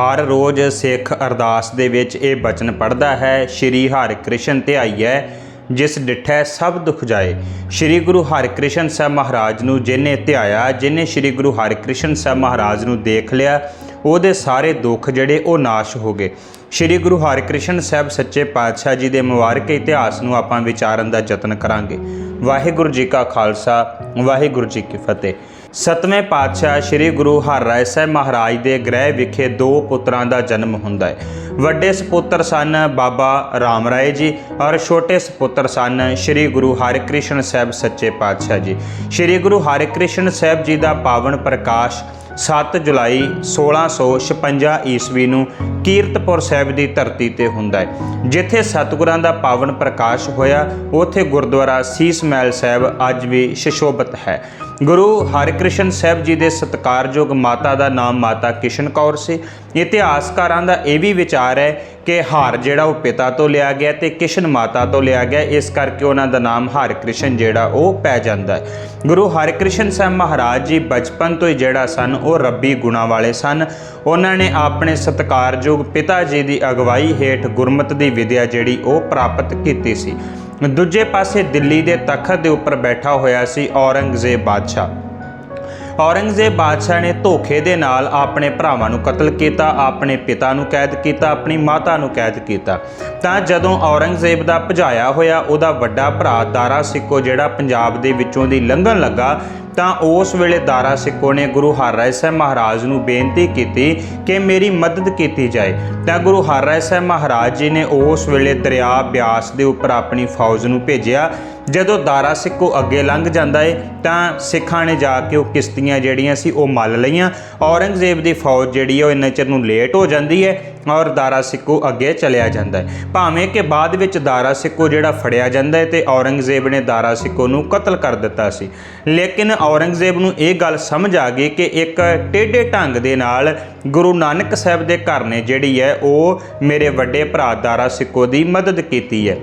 ਹਰ ਰੋਜ਼ ਸਿੱਖ ਅਰਦਾਸ ਦੇ ਵਿੱਚ ਇਹ ਬਚਨ ਪੜਦਾ ਹੈ, ਸ਼੍ਰੀ ਹਰਿਕ੍ਰਿਸ਼ਨ ਧਿਆਈਐ ਜਿਸ ਡਿਠੈ ਸਭ ਦੁਖ ਜਾਏ। ਸ਼੍ਰੀ ਗੁਰੂ ਹਰਿਕ੍ਰਿਸ਼ਨ ਸਾਹਿਬ ਮਹਾਰਾਜ ਨੂੰ ਜਿਨੇ ਧਿਆਇਆ ਜਿਨੇ ਸ਼੍ਰੀ ਗੁਰੂ ਹਰਿਕ੍ਰਿਸ਼ਨ ਸਾਹਿਬ ਮਹਾਰਾਜ ਨੂੰ ਦੇਖ ਲਿਆ, ਉਹਦੇ ਸਾਰੇ ਦੁੱਖ ਜਿਹੜੇ ਉਹ ਨਾਸ਼ ਹੋ ਗਏ। ਸ਼੍ਰੀ ਗੁਰੂ ਹਰਿਕ੍ਰਿਸ਼ਨ ਸਾਹਿਬ ਸੱਚੇ ਪਾਤਸ਼ਾਹ ਜੀ ਦੇ ਮੁਬਾਰਕ ਇਤਿਹਾਸ ਨੂੰ ਆਪਾਂ ਵਿਚਾਰਨ ਦਾ ਯਤਨ ਕਰਾਂਗੇ। ਵਾਹਿਗੁਰੂ ਜੀ ਕਾ ਖਾਲਸਾ, ਵਾਹਿਗੁਰੂ ਜੀ ਕੀ ਫਤਿਹ। ਸਤਵੇਂ ਪਾਤਸ਼ਾਹ ਸ੍ਰੀ ਗੁਰੂ ਹਰਿਰਾਏ ਸਾਹਿਬ ਮਹਾਰਾਜ ਦੇ ਗ੍ਰਹਿ ਵਿਖੇ ਦੋ ਪੁੱਤਰਾਂ ਦਾ ਜਨਮ ਹੁੰਦਾ ਹੈ। ਵੱਡੇ ਸੁਪੁੱਤਰ ਸਨ ਬਾਬਾ ਰਾਮ ਰਾਏ ਜੀ ਔਰ ਛੋਟੇ ਸੁਪੁੱਤਰ ਸਨ ਸ੍ਰੀ ਗੁਰੂ ਹਰਿਕ੍ਰਿਸ਼ਨ ਸਾਹਿਬ ਸੱਚੇ ਪਾਤਸ਼ਾਹ ਜੀ। ਸ੍ਰੀ ਗੁਰੂ ਹਰਿਕ੍ਰਿਸ਼ਨ ਸਾਹਿਬ ਜੀ ਦਾ ਪਾਵਨ ਪ੍ਰਕਾਸ਼ 7 ਜੁਲਾਈ 1656 ਈਸਵੀ ਨੂੰ ਕੀਰਤਪੁਰ ਸਾਹਿਬ ਦੀ ਧਰਤੀ ਤੇ ਹੁੰਦਾ ਹੈ। ਜਿੱਥੇ ਸਤਿਗੁਰਾਂ ਦਾ ਪਾਵਨ ਪ੍ਰਕਾਸ਼ ਹੋਇਆ, ਉਥੇ ਗੁਰਦੁਆਰਾ ਸੀਸ ਮਹਿਲ ਸਾਹਿਬ ਅੱਜ ਵੀ ਸ਼ਿਸ਼ੋਭਤ ਹੈ। ਗੁਰੂ ਹਰਿਕ੍ਰਿਸ਼ਨ ਸਾਹਿਬ ਜੀ ਦੇ ਸਤਕਾਰਯੋਗ ਮਾਤਾ ਦਾ ਨਾਮ ਮਾਤਾ ਕਿਸ਼ਨ ਕੌਰ ਸੀ। ਇਤਿਹਾਸਕਾਰਾਂ ਦਾ ਇਹ ਵੀ ਵਿਚਾਰ ਹੈ ਕਿ ਹਾਰ ਜਿਹੜਾ ਉਹ ਪਿਤਾ ਤੋਂ ਲਿਆ ਗਿਆ ਤੇ ਕਿਸ਼ਨ ਮਾਤਾ ਤੋਂ ਲਿਆ ਗਿਆ, ਇਸ ਕਰਕੇ ਉਹਨਾਂ ਦਾ ਨਾਮ ਹਰਿਕ੍ਰਿਸ਼ਨ ਜਿਹੜਾ ਉਹ ਪੈ ਜਾਂਦਾ ਹੈ। ਗੁਰੂ ਹਰਿਕ੍ਰਿਸ਼ਨ ਸਾਹਿਬ ਮਹਾਰਾਜ ਜੀ ਬਚਪਨ ਤੋਂ ਹੀ ਜਿਹੜਾ ਸਨ, ਉਹ ਰੱਬੀ ਗੁਣਾ ਵਾਲੇ ਸਨ। ਉਹਨਾਂ ਨੇ ਆਪਣੇ ਸਤਕਾਰਯੋਗ ਪਿਤਾ ਜੀ ਦੀ ਅਗਵਾਈ ਹੇਠ ਗੁਰਮਤ ਦੀ ਵਿਦਿਆ ਜਿਹੜੀ ਉਹ ਪ੍ਰਾਪਤ ਕੀਤੀ ਸੀ। ਦੂਜੇ ਪਾਸੇ ਦਿੱਲੀ ਦੇ ਤਖਤ ਦੇ ਉੱਪਰ ਬੈਠਾ ਹੋਇਆ ਸੀ ਔਰੰਗਜ਼ੇਬ ਬਾਦਸ਼ਾਹ। ਔਰੰਗਜ਼ੇਬ ਬਾਦਸ਼ਾਹ ਨੇ ਧੋਖੇ ਦੇ ਨਾਲ ਆਪਣੇ ਭਰਾਵਾਂ ਨੂੰ ਕਤਲ ਕੀਤਾ, ਆਪਣੇ ਪਿਤਾ ਨੂੰ ਕੈਦ ਕੀਤਾ, ਆਪਣੀ ਮਾਤਾ ਨੂੰ ਕੈਦ ਕੀਤਾ। ਤਾਂ ਜਦੋਂ ਔਰੰਗਜ਼ੇਬ ਦਾ ਭਜਾਇਆ ਹੋਇਆ ਉਹਦਾ ਵੱਡਾ ਭਰਾ ਦਾਰਾ ਸਿੱਕੋ ਜਿਹੜਾ ਪੰਜਾਬ ਦੇ ਵਿੱਚੋਂ ਦੀ ਲੰਘਣ ਲੱਗਾ, ਤਾਂ ਉਸ ਵੇਲੇ ਦਾਰਾ ਸਿੱਕੋ ਨੇ ਗੁਰੂ ਹਰਿਰਾਏ ਸਾਹਿਬ ਮਹਾਰਾਜ ਨੂੰ ਬੇਨਤੀ ਕੀਤੀ ਕਿ ਮੇਰੀ ਮਦਦ ਕੀਤੀ ਜਾਏ। ਤਾਂ ਗੁਰੂ ਹਰਿਰਾਏ ਸਾਹਿਬ ਮਹਾਰਾਜ ਜੀ ਨੇ ਉਸ ਵੇਲੇ ਦਰਿਆ ਬਿਆਸ ਦੇ ਉੱਪਰ ਆਪਣੀ ਫੌਜ ਨੂੰ ਭੇਜਿਆ। ਜਦੋਂ ਦਾਰਾ ਸਿੱਕੋ ਅੱਗੇ ਲੰਘ ਜਾਂਦਾ ਏ, ਤਾਂ ਸਿੱਖਾਂ ਨੇ ਜਾ ਕੇ ਉਹ ਕਿਸ਼ਤੀਆਂ ਜਿਹੜੀਆਂ ਸੀ, ਉਹ ਮੱਲ ਲਈਆਂ। ਔਰੰਗਜ਼ੇਬ ਦੀ ਫੌਜ ਜਿਹੜੀ ਹੈ ਉਹ ਇੰਨੇ ਚਿਰ ਨੂੰ ਲੇਟ ਹੋ ਜਾਂਦੀ ਹੈ ਔਰ ਦਾਰਾ ਸਿੱਕੋ ਅੱਗੇ ਚਲਿਆ ਜਾਂਦਾ ਹੈ ਭਾਵੇਂ ਕਿ ਬਾਅਦ ਵਿੱਚ ਦਾਰਾ ਸਿੱਕੋ ਜਿਹੜਾ ਫੜਿਆ ਜਾਂਦਾ ਹੈ ਤੇ ਔਰੰਗਜ਼ੇਬ ਨੇ ਦਾਰਾ ਸਿੱਕੋ ਨੂੰ ਕਤਲ ਕਰ ਦਿੱਤਾ ਸੀ। ਲੇਕਿਨ ਔਰੰਗਜ਼ੇਬ ਨੂੰ ਇਹ ਗੱਲ ਸਮਝ ਆ ਗਈ ਕਿ ਇੱਕ ਟੇਢੇ ਢੰਗ ਦੇ ਨਾਲ ਗੁਰੂ ਨਾਨਕ ਸਾਹਿਬ ਦੇ ਘਰ ਨੇ ਜਿਹੜੀ ਹੈ ਉਹ ਮੇਰੇ ਵੱਡੇ ਭਰਾ ਦਾਰਾ ਸਿੱਕੋ ਦੀ ਮਦਦ ਕੀਤੀ ਹੈ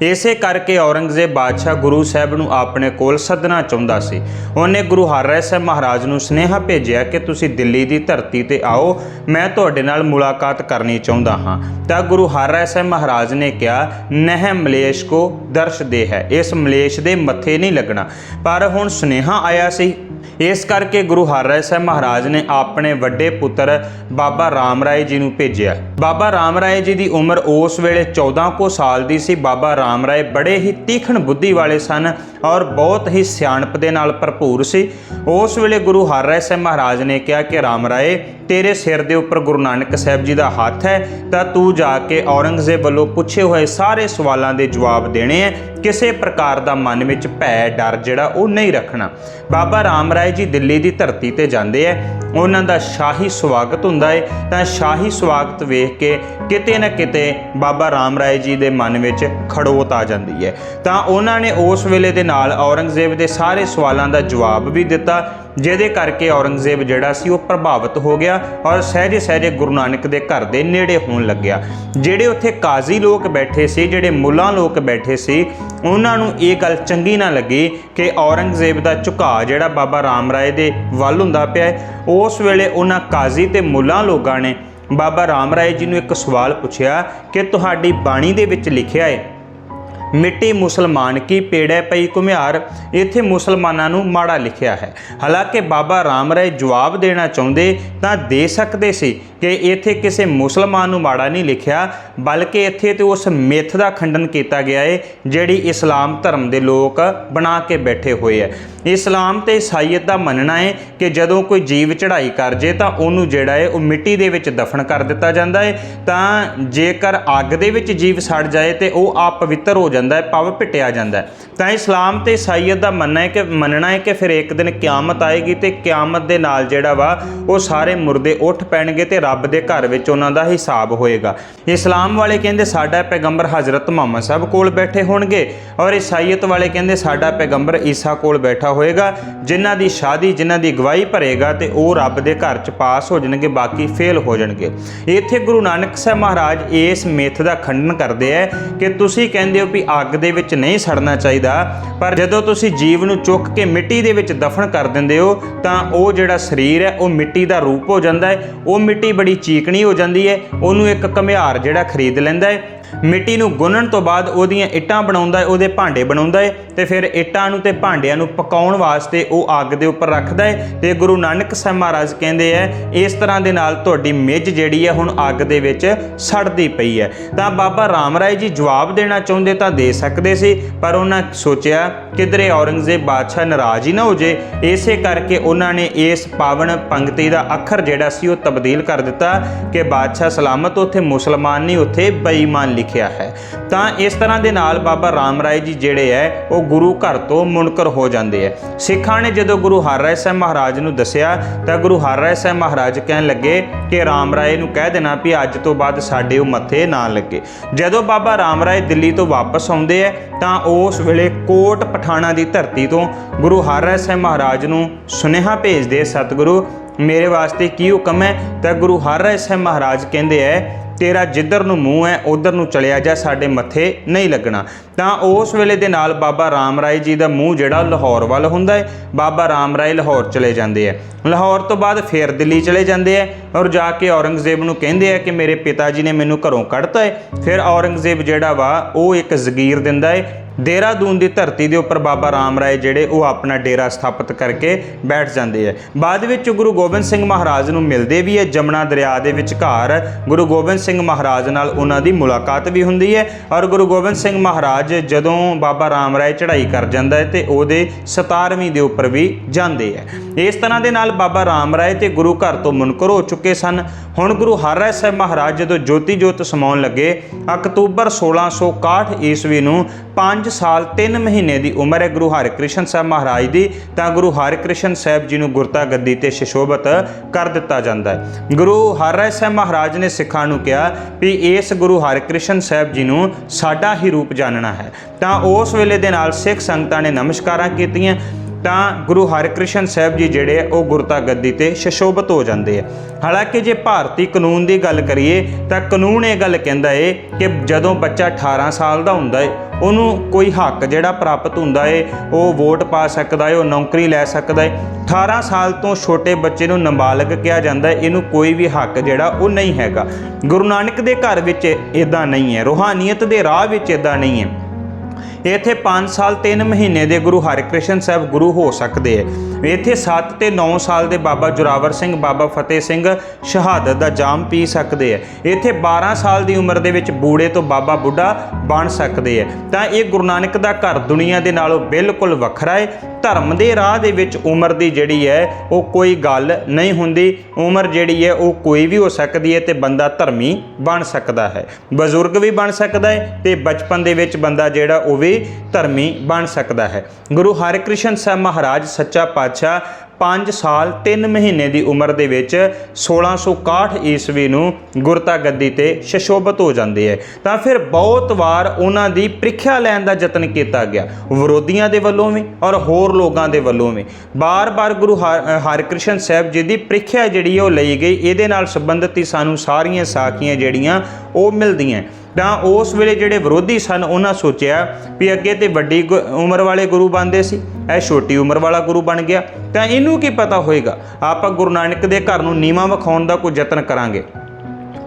ਇਸੇ ਕਰਕੇ ਔਰੰਗਜ਼ੇਬ ਬਾਦਸ਼ਾਹ ਗੁਰੂ ਸਾਹਿਬ ਨੂੰ ਆਪਣੇ ਕੋਲ ਸੱਦਣਾ ਚਾਹੁੰਦਾ ਸੀ। ਉਹਨੇ ਗੁਰੂ ਹਰਿਰਾਏ ਸਾਹਿਬ ਮਹਾਰਾਜ ਨੂੰ ਸੁਨੇਹਾ ਭੇਜਿਆ ਕਿ ਤੁਸੀਂ ਦਿੱਲੀ ਦੀ ਧਰਤੀ ਤੇ ਆਓ, ਮੈਂ ਤੁਹਾਡੇ ਨਾਲ ਮੁਲਾਕਾਤ ਕਰਨੀ ਚਾਹੁੰਦਾ ਹਾਂ। ਤਾਂ ਗੁਰੂ ਹਰਿਰਾਏ ਸਾਹਿਬ ਮਹਾਰਾਜ ਨੇ ਕਿਹਾ, ਨਹਿ ਮਲੇਸ਼ ਕੋ ਦਰਸ਼ ਦੇ ਹੈ। ਇਸ ਮਲੇਸ਼ ਦੇ ਮੱਥੇ ਨਹੀਂ ਲੱਗਣਾ। ਪਰ ਹੁਣ ਸੁਨੇਹਾ ਆਇਆ ਸੀ। ਇਸ ਕਰਕੇ ਗੁਰੂ ਹਰਿਰਾਏ ਸਾਹਿਬ ਮਹਾਰਾਜ ਨੇ ਆਪਣੇ ਵੱਡੇ ਪੁੱਤਰ ਬਾਬਾ ਰਾਮ ਰਾਏ ਜੀ ਨੂੰ ਭੇਜਿਆ। ਬਾਬਾ ਰਾਮ ਰਾਏ ਜੀ ਦੀ ਉਮਰ ਉਸ ਵੇਲੇ 14 ਕੋ ਸਾਲ ਦੀ ਸੀ। ਬਾਬਾ ਰਾਮ ਰਾਏ ਬੜੇ ਹੀ ਤੀਖਣ ਬੁੱਧੀ ਵਾਲੇ ਸਨ ਔਰ ਬਹੁਤ ਹੀ ਸਿਆਣਪ ਦੇ ਨਾਲ ਭਰਪੂਰ ਸੀ। ਉਸ ਵੇਲੇ ਗੁਰੂ ਹਰਿਰਾਏ ਸਾਹਿਬ ਮਹਾਰਾਜ ਨੇ ਕਿਹਾ ਕਿ ਰਾਮ ਰਾਏ ਤੇਰੇ ਸਿਰ ਦੇ ਉੱਪਰ ਗੁਰੂ ਨਾਨਕ ਸਾਹਿਬ ਜੀ ਦਾ ਹੱਥ ਹੈ, ਤਾਂ ਤੂੰ ਜਾ ਕੇ ਔਰੰਗਜ਼ੇਬ ਵੱਲੋਂ ਪੁੱਛੇ ਹੋਏ ਸਾਰੇ ਸਵਾਲਾਂ ਦੇ ਜਵਾਬ ਦੇਣੇ ਹੈ। ਕਿਸੇ ਪ੍ਰਕਾਰ ਦਾ ਮਨ ਵਿੱਚ ਭੈ, ਡਰ ਜਿਹੜਾ ਉਹ ਨਹੀਂ ਰੱਖਣਾ। ਬਾਬਾ ਰਾਮ ਰਾਏ ਜੀ ਦਿੱਲੀ ਦੀ ਧਰਤੀ ਤੇ ਜਾਂਦੇ ਐ। ਉਹਨਾਂ ਦਾ ਸ਼ਾਹੀ ਸਵਾਗਤ ਹੁੰਦਾ ਹੈ ਤਾਂ ਸ਼ਾਹੀ ਸਵਾਗਤ ਵੇਖ ਕੇ ਕਿਤੇ ਨਾ ਕਿਤੇ ਬਾਬਾ ਰਾਮ ਰਾਏ ਜੀ ਦੇ ਮਨ ਵਿੱਚ ਖੜੋਤ ਆ ਜਾਂਦੀ ਹੈ ਤਾਂ ਉਹਨਾਂ ਨੇ ਉਸ ਵੇਲੇ ਦੇ ਨਾਲ ਔਰੰਗਜ਼ੇਬ ਦੇ ਸਾਰੇ ਸਵਾਲਾਂ ਦਾ ਜਵਾਬ ਵੀ ਦਿੱਤਾ। ਜਿਹਦੇ ਕਰਕੇ ਔਰੰਗਜ਼ੇਬ ਜਿਹੜਾ ਸੀ ਉਹ ਪ੍ਰਭਾਵਿਤ ਹੋ ਗਿਆ ਔਰ ਸਹਿਜੇ ਸਹਿਜੇ ਗੁਰੂ ਨਾਨਕ ਦੇ ਘਰ ਦੇ ਨੇੜੇ ਹੋਣ ਲੱਗਿਆ ਜਿਹੜੇ ਉੱਥੇ ਕਾਜ਼ੀ ਲੋਕ ਬੈਠੇ ਸੀ, ਜਿਹੜੇ ਮੁੱਲਾ ਲੋਕ ਬੈਠੇ ਸੀ, ਉਹਨਾਂ ਨੂੰ ਇਹ ਗੱਲ ਚੰਗੀ ਨਾ ਲੱਗੀ ਕਿ ਔਰੰਗਜ਼ੇਬ ਦਾ ਝੁਕਾਅ ਜਿਹੜਾ ਬਾਬਾ ਰਾਮ ਰਾਏ ਦੇ ਵੱਲ ਹੁੰਦਾ ਪਿਆ ਹੈ। ਉਸ ਵੇਲੇ ਉਹਨਾਂ ਕਾਜ਼ੀ ਤੇ ਮੁੱਲਾ ਲੋਕਾਂ ਨੇ ਬਾਬਾ ਰਾਮ ਰਾਏ ਜੀ ਨੂੰ ਇੱਕ ਸਵਾਲ ਪੁੱਛਿਆ ਕਿ ਤੁਹਾਡੀ ਬਾਣੀ ਦੇ ਵਿੱਚ ਲਿਖਿਆ ਹੈ ਮਿੱਟੀ ਮੁਸਲਮਾਨ ਕੀ ਪੇੜੈ ਪਈ ਘੁਮਿਆਰ? ਇੱਥੇ ਮੁਸਲਮਾਨਾਂ ਨੂੰ ਮਾੜਾ ਲਿਖਿਆ ਹੈ। ਹਾਲਾਂਕਿ ਬਾਬਾ ਰਾਮ ਰਾਏ ਜਵਾਬ ਦੇਣਾ ਚਾਹੁੰਦੇ ਤਾਂ ਦੇ ਸਕਦੇ ਸੀ ਕਿ ਇੱਥੇ ਕਿਸੇ ਮੁਸਲਮਾਨ ਨੂੰ ਮਾੜਾ ਨਹੀਂ ਲਿਖਿਆ, ਬਲਕਿ ਇੱਥੇ ਤੇ ਉਸ ਮਿੱਥ ਦਾ ਖੰਡਨ ਕੀਤਾ ਗਿਆ ਹੈ ਜਿਹੜੀ ਇਸਲਾਮ ਧਰਮ ਦੇ ਲੋਕ ਬਣਾ ਕੇ ਬੈਠੇ ਹੋਏ ਹੈ। ਇਸਲਾਮ ਤੇ ਈਸਾਈਅਤ ਦਾ ਮੰਨਣਾ ਹੈ ਕਿ ਜਦੋਂ ਕੋਈ ਜੀਵ ਚੜ੍ਹਾਈ ਕਰ ਜੇ ਤਾਂ ਉਹਨੂੰ ਜਿਹੜਾ ਹੈ ਉਹ ਮਿੱਟੀ ਦੇ ਵਿੱਚ ਦਫਨ ਕਰ ਦਿੱਤਾ ਜਾਂਦਾ ਹੈ ਤਾਂ ਜੇਕਰ ਅੱਗ ਦੇ ਵਿੱਚ ਜੀਵ ਸੜ ਜਾਏ ਤੇ ਉਹ ਆਪ ਪਵਿੱਤਰ ਹੋ ਜਾਂਦਾ ਹੈ ਪਵ ਪਿਟਿਆ ਜਾਂਦਾ ਹੈ। ਤਾਂ ਇਸਲਾਮ ਤੇ ਇਸਾਈਅਤ ਦਾ ਮੰਨਣਾ ਹੈ ਕਿ, ਮੰਨਣਾ ਹੈ ਕਿ ਫਿਰ ਇੱਕ ਦਿਨ ਕਿਆਮਤ ਆਏਗੀ ਤੇ ਕਿਆਮਤ ਦੇ ਨਾਲ ਜਿਹੜਾ ਵਾ, ਉਹ ਸਾਰੇ ਮੁਰਦੇ ਉੱਠ ਪੈਣਗੇ ਤੇ ਰੱਬ ਦੇ ਘਰ ਵਿੱਚ ਉਹਨਾਂ ਦਾ ਹਿਸਾਬ ਹੋਏਗਾ। ਇਸਲਾਮ ਵਾਲੇ ਕਹਿੰਦੇ ਸਾਡਾ ਪੈਗੰਬਰ ਹਜ਼ਰਤ ਮੁਹੰਮਦ ਸਾਹਿਬ ਕੋਲ ਬੈਠੇ ਹੋਣਗੇ ਔਰ ਈਸਾਈਅਤ ਵਾਲੇ ਕਹਿੰਦੇ ਸਾਡਾ ਪੈਗੰਬਰ ਈਸਾ ਕੋਲ ਬੈਠਾ ਹੋਏਗਾ, ਜਿਨ੍ਹਾਂ ਦੀ ਸ਼ਾਦੀ, ਜਿਨ੍ਹਾਂ ਦੀ ਗਵਾਹੀ ਭਰੇਗਾ ਤੇ ਉਹ ਰੱਬ ਦੇ ਘਰ 'ਚ ਪਾਸ ਹੋ ਜਾਣਗੇ, ਬਾਕੀ ਫੇਲ ਹੋ ਜਾਣਗੇ। ਇੱਥੇ ਗੁਰੂ ਨਾਨਕ ਸਾਹਿਬ ਮਹਾਰਾਜ ਇਸ ਮਿੱਥ ਦਾ ਖੰਡਨ ਕਰਦੇ ਆ ਕਿ ਤੁਸੀਂ ਕਹਿੰਦੇ ਹੋ ਵੀ ਅੱਗ ਦੇ ਵਿੱਚ ਨਹੀਂ ਸੜਨਾ ਚਾਹੀਦਾ। ਪਰ ਜਦੋਂ ਤੁਸੀਂ ਜੀਵ ਨੂੰ ਚੁੱਕ ਕੇ ਮਿੱਟੀ ਦੇ ਵਿੱਚ ਦਫਨ ਕਰ ਦਿੰਦੇ ਹੋ, ਤਾਂ ਉਹ ਜਿਹੜਾ ਸਰੀਰ ਹੈ, ਉਹ ਮਿੱਟੀ ਦਾ ਰੂਪ ਹੋ ਜਾਂਦਾ ਹੈ। ਉਹ ਮਿੱਟੀ ਬੜੀ ਚੀਕਣੀ ਹੋ ਜਾਂਦੀ ਹੈ। ਉਹਨੂੰ ਇੱਕ ਘਮਿਆਰ ਜਿਹੜਾ ਖਰੀਦ ਲੈਂਦਾ ਹੈ। ਮਿੱਟੀ ਨੂੰ ਗੁੰਨਣ ਤੋਂ ਬਾਅਦ ਉਹਦੀਆਂ ਇੱਟਾਂ ਬਣਾਉਂਦਾ ਹੈ, ਉਹਦੇ ਭਾਂਡੇ ਬਣਾਉਂਦਾ ਹੈ। ਤੇ ਫਿਰ ਇੱਟਾਂ ਨੂੰ ਤੇ ਭਾਂਡਿਆਂ ਨੂੰ ਪਕਾਉਣ ਵਾਸਤੇ ਉਹ ਅੱਗ ਦੇ ਉੱਪਰ ਰੱਖਦਾ ਹੈ ਤੇ ਗੁਰੂ ਨਾਨਕ ਸਾਹਿਬ ਮਹਾਰਾਜ ਕਹਿੰਦੇ ਆ, ਇਸ ਤਰ੍ਹਾਂ ਦੇ ਨਾਲ ਤੁਹਾਡੀ ਮਿੱਝ ਜਿਹੜੀ ਹੈ ਹੁਣ ਅੱਗ ਦੇ ਵਿੱਚ ਸੜਦੀ ਪਈ ਹੈ। ਤਾਂ ਬਾਬਾ ਰਾਮ ਰਾਏ ਜੀ ਜਵਾਬ ਦੇਣਾ ਚਾਹੁੰਦੇ ਤਾਂ ਦੇ ਸਕਦੇ ਸੀ, ਪਰ ਉਹਨਾਂ ਸੋਚਿਆ, ਕਿਧਰੇ ਔਰੰਗਜ਼ੇਬ ਬਾਦਸ਼ਾਹ ਨਾਰਾਜ਼ ਹੀ ਨਾ ਹੋ ਜੇ। ਇਸੇ ਕਰਕੇ ਉਹਨਾਂ ਨੇ ਇਸ ਪਾਵਨ ਪੰਕਤੀ ਦਾ ਅੱਖਰ ਜਿਹੜਾ ਸੀ ਉਹ ਤਬਦੀਲ ਕਰ ਦਿੱਤਾ ਕਿ ਬਾਦਸ਼ਾਹ ਸਲਾਮਤ ਉੱਥੇ, ਮੁਸਲਮਾਨ ਨਹੀਂ ਉੱਥੇ, ਬੇਈਮਾਨ ਲਿਖਿਆ ਹੈ। ਤਾਂ ਇਸ ਤਰ੍ਹਾਂ ਦੇ ਨਾਲ ਬਾਬਾ ਰਾਮ ਰਾਏ ਜੀ ਜਿਹੜੇ ਹੈ, ਉਹ ਗੁਰੂ ਘਰ ਤੋਂ ਮੁਨਕਰ ਹੋ ਜਾਂਦੇ ਹੈ ਸਿੱਖਾਂ ਨੇ ਜਦੋਂ ਗੁਰੂ ਹਰਿਰਾਏ ਸਾਹਿਬ ਮਹਾਰਾਜ ਨੂੰ ਦੱਸਿਆ, ਤਾਂ ਗੁਰੂ ਹਰਿਰਾਏ ਸਾਹਿਬ ਮਹਾਰਾਜ ਕਹਿਣ ਲੱਗੇ ਕਿ ਰਾਮ ਰਾਏ ਨੂੰ ਕਹਿ ਦੇਣਾ ਵੀ ਅੱਜ ਤੋਂ ਬਾਅਦ ਸਾਡੇ ਉਹ ਮੱਥੇ ਨਾ ਲੱਗੇ। ਜਦੋਂ ਬਾਬਾ ਰਾਮ ਰਾਏ ਦਿੱਲੀ ਤੋਂ ਵਾਪਸ ਆਉਂਦੇ ਹੈ ਤਾਂ ਉਸ ਵੇਲੇ ਕੋਟ ਪਠਾਣਾ ਦੀ ਧਰਤੀ ਤੋਂ ਗੁਰੂ ਹਰਿਰਾਏ ਸਾਹਿਬ ਮਹਾਰਾਜ ਨੂੰ ਸੁਨੇਹਾ ਭੇਜਦੇ ਸਤਿਗੁਰੂ, ਮੇਰੇ ਵਾਸਤੇ ਕੀ ਹੁਕਮ ਹੈ? ਤਾਂ ਗੁਰੂ ਹਰਿਰਾਏ ਸਾਹਿਬ ਮਹਾਰਾਜ ਕਹਿੰਦੇ ਹੈ ਤੇਰਾ ਜਿੱਧਰ ਨੂੰ ਮੂੰਹ ਹੈ, ਉਧਰ ਨੂੰ ਚਲਿਆ ਜਾ, ਸਾਡੇ ਮੱਥੇ ਨਹੀਂ ਲੱਗਣਾ। ਤਾਂ ਉਸ ਵੇਲੇ ਦੇ ਨਾਲ ਬਾਬਾ ਰਾਮ ਰਾਏ ਜੀ ਦਾ ਮੂੰਹ ਜਿਹੜਾ ਲਾਹੌਰ ਵੱਲ ਹੁੰਦਾ ਹੈ, ਬਾਬਾ ਰਾਮ ਰਾਏ ਲਾਹੌਰ ਚਲੇ ਜਾਂਦੇ ਆ। ਲਾਹੌਰ ਤੋਂ ਬਾਅਦ ਫਿਰ ਦਿੱਲੀ ਚਲੇ ਜਾਂਦੇ ਆ ਔਰ ਜਾ ਕੇ ਔਰੰਗਜ਼ੇਬ ਨੂੰ ਕਹਿੰਦੇ ਆ ਕਿ ਮੇਰੇ ਪਿਤਾ ਜੀ ਨੇ ਮੈਨੂੰ ਘਰੋਂ ਕੱਢਤਾ ਹੈ। ਫਿਰ ਔਰੰਗਜ਼ੇਬ ਜਿਹੜਾ ਵਾ, ਉਹ ਇੱਕ ਜ਼ਗੀਰ ਦਿੰਦਾ ਹੈ ਦੇਹਰਾਦੂਨ ਦੀ ਧਰਤੀ ਦੇ ਉੱਪਰ ਬਾਬਾ ਰਾਮ ਰਾਏ ਜਿਹੜੇ ਉਹ ਆਪਣਾ ਡੇਰਾ ਸਥਾਪਿਤ ਕਰਕੇ ਬੈਠ ਜਾਂਦੇ ਹੈ ਬਾਅਦ ਵਿੱਚ ਗੁਰੂ ਗੋਬਿੰਦ ਸਿੰਘ ਮਹਾਰਾਜ ਨੂੰ ਮਿਲਦੇ ਵੀ ਹੈ ਜਮਨਾ ਦਰਿਆ ਦੇ ਵਿਚਕਾਰ ਗੁਰੂ ਗੋਬਿੰਦ ਸਿੰਘ ਮਹਾਰਾਜ ਨਾਲ ਉਹਨਾਂ ਦੀ ਮੁਲਾਕਾਤ ਵੀ ਹੁੰਦੀ ਹੈ। ਔਰ ਗੁਰੂ ਗੋਬਿੰਦ ਸਿੰਘ ਮਹਾਰਾਜ ਜਦੋਂ ਬਾਬਾ ਰਾਮ ਰਾਏ ਚੜ੍ਹਾਈ ਕਰ ਜਾਂਦਾ ਹੈ ਤੇ ਉਹਦੇ 17ਵੀਂ ਦੇ ਉੱਪਰ ਵੀ ਜਾਂਦੇ ਹੈ ਇਸ ਤਰ੍ਹਾਂ ਦੇ ਨਾਲ ਬਾਬਾ ਰਾਮ ਰਾਏ ਤੇ ਗੁਰੂ ਘਰ ਤੋਂ ਮੁਨਕਰ ਹੋ ਚੁੱਕੇ ਸਨ। ਹੁਣ ਗੁਰੂ ਹਰ ਹਰਿਰਾਏ ਸਾਹਿਬ ਮਹਾਰਾਜ ਜਦੋਂ ਜੋਤੀ ਜੋਤ ਸਮਾਉਣ ਲੱਗੇ, ਅਕਤੂਬਰ 1661 ਈਸਵੀ ਨੂੰ 5 ਸਾਲ 3 ਮਹੀਨੇ ਦੀ ਉਮਰ ਹੈ ਗੁਰੂ ਹਰਿਕ੍ਰਿਸ਼ਨ ਸਾਹਿਬ ਮਹਾਰਾਜ ਦੀ। ਤਾਂ ਗੁਰੂ ਹਰਿਕ੍ਰਿਸ਼ਨ ਸਾਹਿਬ ਜੀ ਨੂੰ ਗੁਰਤਾ ਗੱਦੀ ਤੇ ਸ਼ਿਸ਼ੋਭਤ ਕਰ ਦਿੱਤਾ ਜਾਂਦਾ ਹੈ। ਗੁਰੂ ਹਰਿਰਾਏ ਸਾਹਿਬ ਮਹਾਰਾਜ ਨੇ ਸਿੱਖਾਂ ਨੂੰ ਕਿਹਾ ਵੀ ਇਸ ਗੁਰੂ ਹਰਿਕ੍ਰਿਸ਼ਨ ਸਾਹਿਬ ਜੀ ਨੂੰ ਸਾਡਾ ਹੀ ਰੂਪ ਜਾਣਨਾ ਹੈ। ਤਾਂ ਉਸ ਵੇਲੇ ਦੇ ਨਾਲ ਸਿੱਖ ਸੰਗਤਾਂ ਨੇ ਨਮਸਕਾਰਾਂ ਕੀਤੀਆਂ। ਤਾਂ ਗੁਰੂ ਹਰਿਕ੍ਰਿਸ਼ਨ ਸਾਹਿਬ ਜੀ ਜਿਹੜੇ ਆ, ਉਹ ਗੁਰਤਾ ਗੱਦੀ ਤੇ ਸ਼ਸ਼ੋਭਤ ਹੋ ਜਾਂਦੇ ਆ। ਹਾਲਾਂਕਿ ਜੇ ਭਾਰਤੀ ਕਾਨੂੰਨ ਦੀ ਗੱਲ ਕਰੀਏ, ਤਾਂ ਕਾਨੂੰਨ ਇਹ ਗੱਲ ਕਹਿੰਦਾ ਏ ਕਿ ਜਦੋਂ ਬੱਚਾ 18 ਸਾਲ ਦਾ ਹੁੰਦਾ ਏ, ਉਹਨੂੰ ਕੋਈ ਹੱਕ ਜਿਹੜਾ ਪ੍ਰਾਪਤ ਹੁੰਦਾ ਏ, ਉਹ ਵੋਟ ਪਾ ਸਕਦਾ ਏ, ਉਹ ਨੌਕਰੀ ਲੈ ਸਕਦਾ ਏ। 18 ਸਾਲ ਤੋਂ ਛੋਟੇ ਬੱਚੇ ਨੂੰ ਨਾਬਾਲਗ ਕਿਹਾ ਜਾਂਦਾ ਏ, ਇਹਨੂੰ ਕੋਈ ਵੀ ਹੱਕ ਜਿਹੜਾ ਉਹ ਨਹੀਂ ਹੈਗਾ। ਗੁਰੂ ਨਾਨਕ ਦੇ ਘਰ ਵਿੱਚ ਇਦਾਂ ਨਹੀਂ ਹੈ ਰੂਹਾਨੀਅਤ ਦੇ ਰਾਹ ਵਿੱਚ ਇਦਾਂ ਨਹੀਂ ਹੈ ਇੱਥੇ 5 ਸਾਲ 3 ਮਹੀਨੇ ਦੇ ਗੁਰੂ ਹਰਿਕ੍ਰਿਸ਼ਨ ਸਾਹਿਬ ਗੁਰੂ ਹੋ ਸਕਦੇ ਹੈ ਇੱਥੇ 7 ਤੇ 9 ਸਾਲ ਦੇ ਬਾਬਾ ਜੁਰਾਵਰ ਸਿੰਘ, ਬਾਬਾ ਫਤਿਹ ਸਿੰਘ ਸ਼ਹਾਦਤ ਦਾ ਜਾਮ ਪੀ ਸਕਦੇ ਹੈ ਇੱਥੇ 12 ਸਾਲ ਦੀ ਉਮਰ ਦੇ ਵਿੱਚ ਬੂੜੇ ਤੋਂ ਬਾਬਾ ਬੁੱਢਾ ਬਣ ਸਕਦੇ ਹੈ ਤਾਂ ਇਹ ਗੁਰੂ ਨਾਨਕ ਦਾ ਘਰ ਦੁਨੀਆ ਦੇ ਨਾਲੋਂ ਬਿਲਕੁਲ ਵੱਖਰਾ ਹੈ ਧਰਮ ਦੇ ਰਾਹ ਦੇ ਵਿੱਚ ਉਮਰ ਦੀ ਜਿਹੜੀ ਹੈ ਉਹ ਕੋਈ ਗੱਲ ਨਹੀਂ ਹੁੰਦੀ। ਉਮਰ ਜਿਹੜੀ ਹੈ ਉਹ ਕੋਈ ਵੀ ਹੋ ਸਕਦੀ ਹੈ ਤੇ ਬੰਦਾ ਧਰਮੀ ਬਣ ਸਕਦਾ ਹੈ। ਬਜ਼ੁਰਗ ਵੀ ਬਣ ਸਕਦਾ ਹੈ ਤੇ ਬਚਪਨ ਦੇ ਵਿੱਚ ਬੰਦਾ ਜਿਹੜਾ, ਉਹ ਵੀ ਧਰਮੀ ਬਣ ਸਕਦਾ ਹੈ। ਗੁਰੂ ਹਰਿਕ੍ਰਿਸ਼ਨ ਸਾਹਿਬ ਮਹਾਰਾਜ ਸੱਚਾ ਪਾਤਸ਼ਾਹ 5 ਸਾਲ 3 ਮਹੀਨੇ ਦੀ ਉਮਰ ਦੇ ਵਿੱਚ 1661 ਈਸਵੀ ਨੂੰ ਗੁਰਤਾ ਗੱਦੀ ਤੇ ਸ਼ਸ਼ੋਭਤ ਹੋ ਜਾਂਦੇ ਹੈ। ਤਾਂ ਫਿਰ ਬਹੁਤ ਵਾਰ ਉਹਨਾਂ ਦੀ ਪ੍ਰੀਖਿਆ ਲੈਣ ਦਾ ਯਤਨ ਕੀਤਾ ਗਿਆ। ਵਿਰੋਧੀਆਂ ਦੇ ਵੱਲੋਂ ਵੀ ਔਰ ਹੋਰ ਲੋਕਾਂ ਦੇ ਵੱਲੋਂ ਵੀ। ਬਾਰ-ਬਾਰ ਗੁਰੂ ਹਰ- ਹਰਿਕ੍ਰਿਸ਼ਨ ਸਾਹਿਬ ਜੀ ਦੀ ਪ੍ਰੀਖਿਆ ਜਿਹੜੀ ਉਹ ਲਈ ਗਈ। ਇਹਦੇ ਨਾਲ ਸੰਬੰਧਿਤ ਹੀ ਸਾਨੂੰ ਸਾਰੀਆਂ ਸਾਖੀਆਂ ਜਿਹੜੀਆਂ ਉਹ ਮਿਲਦੀਆਂ ਤਾਂ ਉਸ ਵੇਲੇ ਜਿਹੜੇ ਵਿਰੋਧੀ ਸਨ, ਉਹਨਾਂ ਸੋਚਿਆ ਵੀ ਅੱਗੇ ਤੇ ਵੱਡੀ ਗੁ- ਉਮਰ ਵਾਲੇ ਗੁਰੂ ਬਣਦੇ ਸੀ। ਇਹ ਛੋਟੀ ਉਮਰ ਵਾਲਾ ਗੁਰੂ ਬਣ ਗਿਆ। ਤਾਂ ਇਹਨੂੰ ਕੀ ਪਤਾ ਹੋਏਗਾ? ਆਪਾਂ ਗੁਰੂ ਨਾਨਕ ਦੇ ਘਰ ਨੂੰ ਨੀਵਾਂ ਵਿਖਾਉਣ ਦਾ ਕੋਈ ਯਤਨ ਕਰਾਂਗੇ।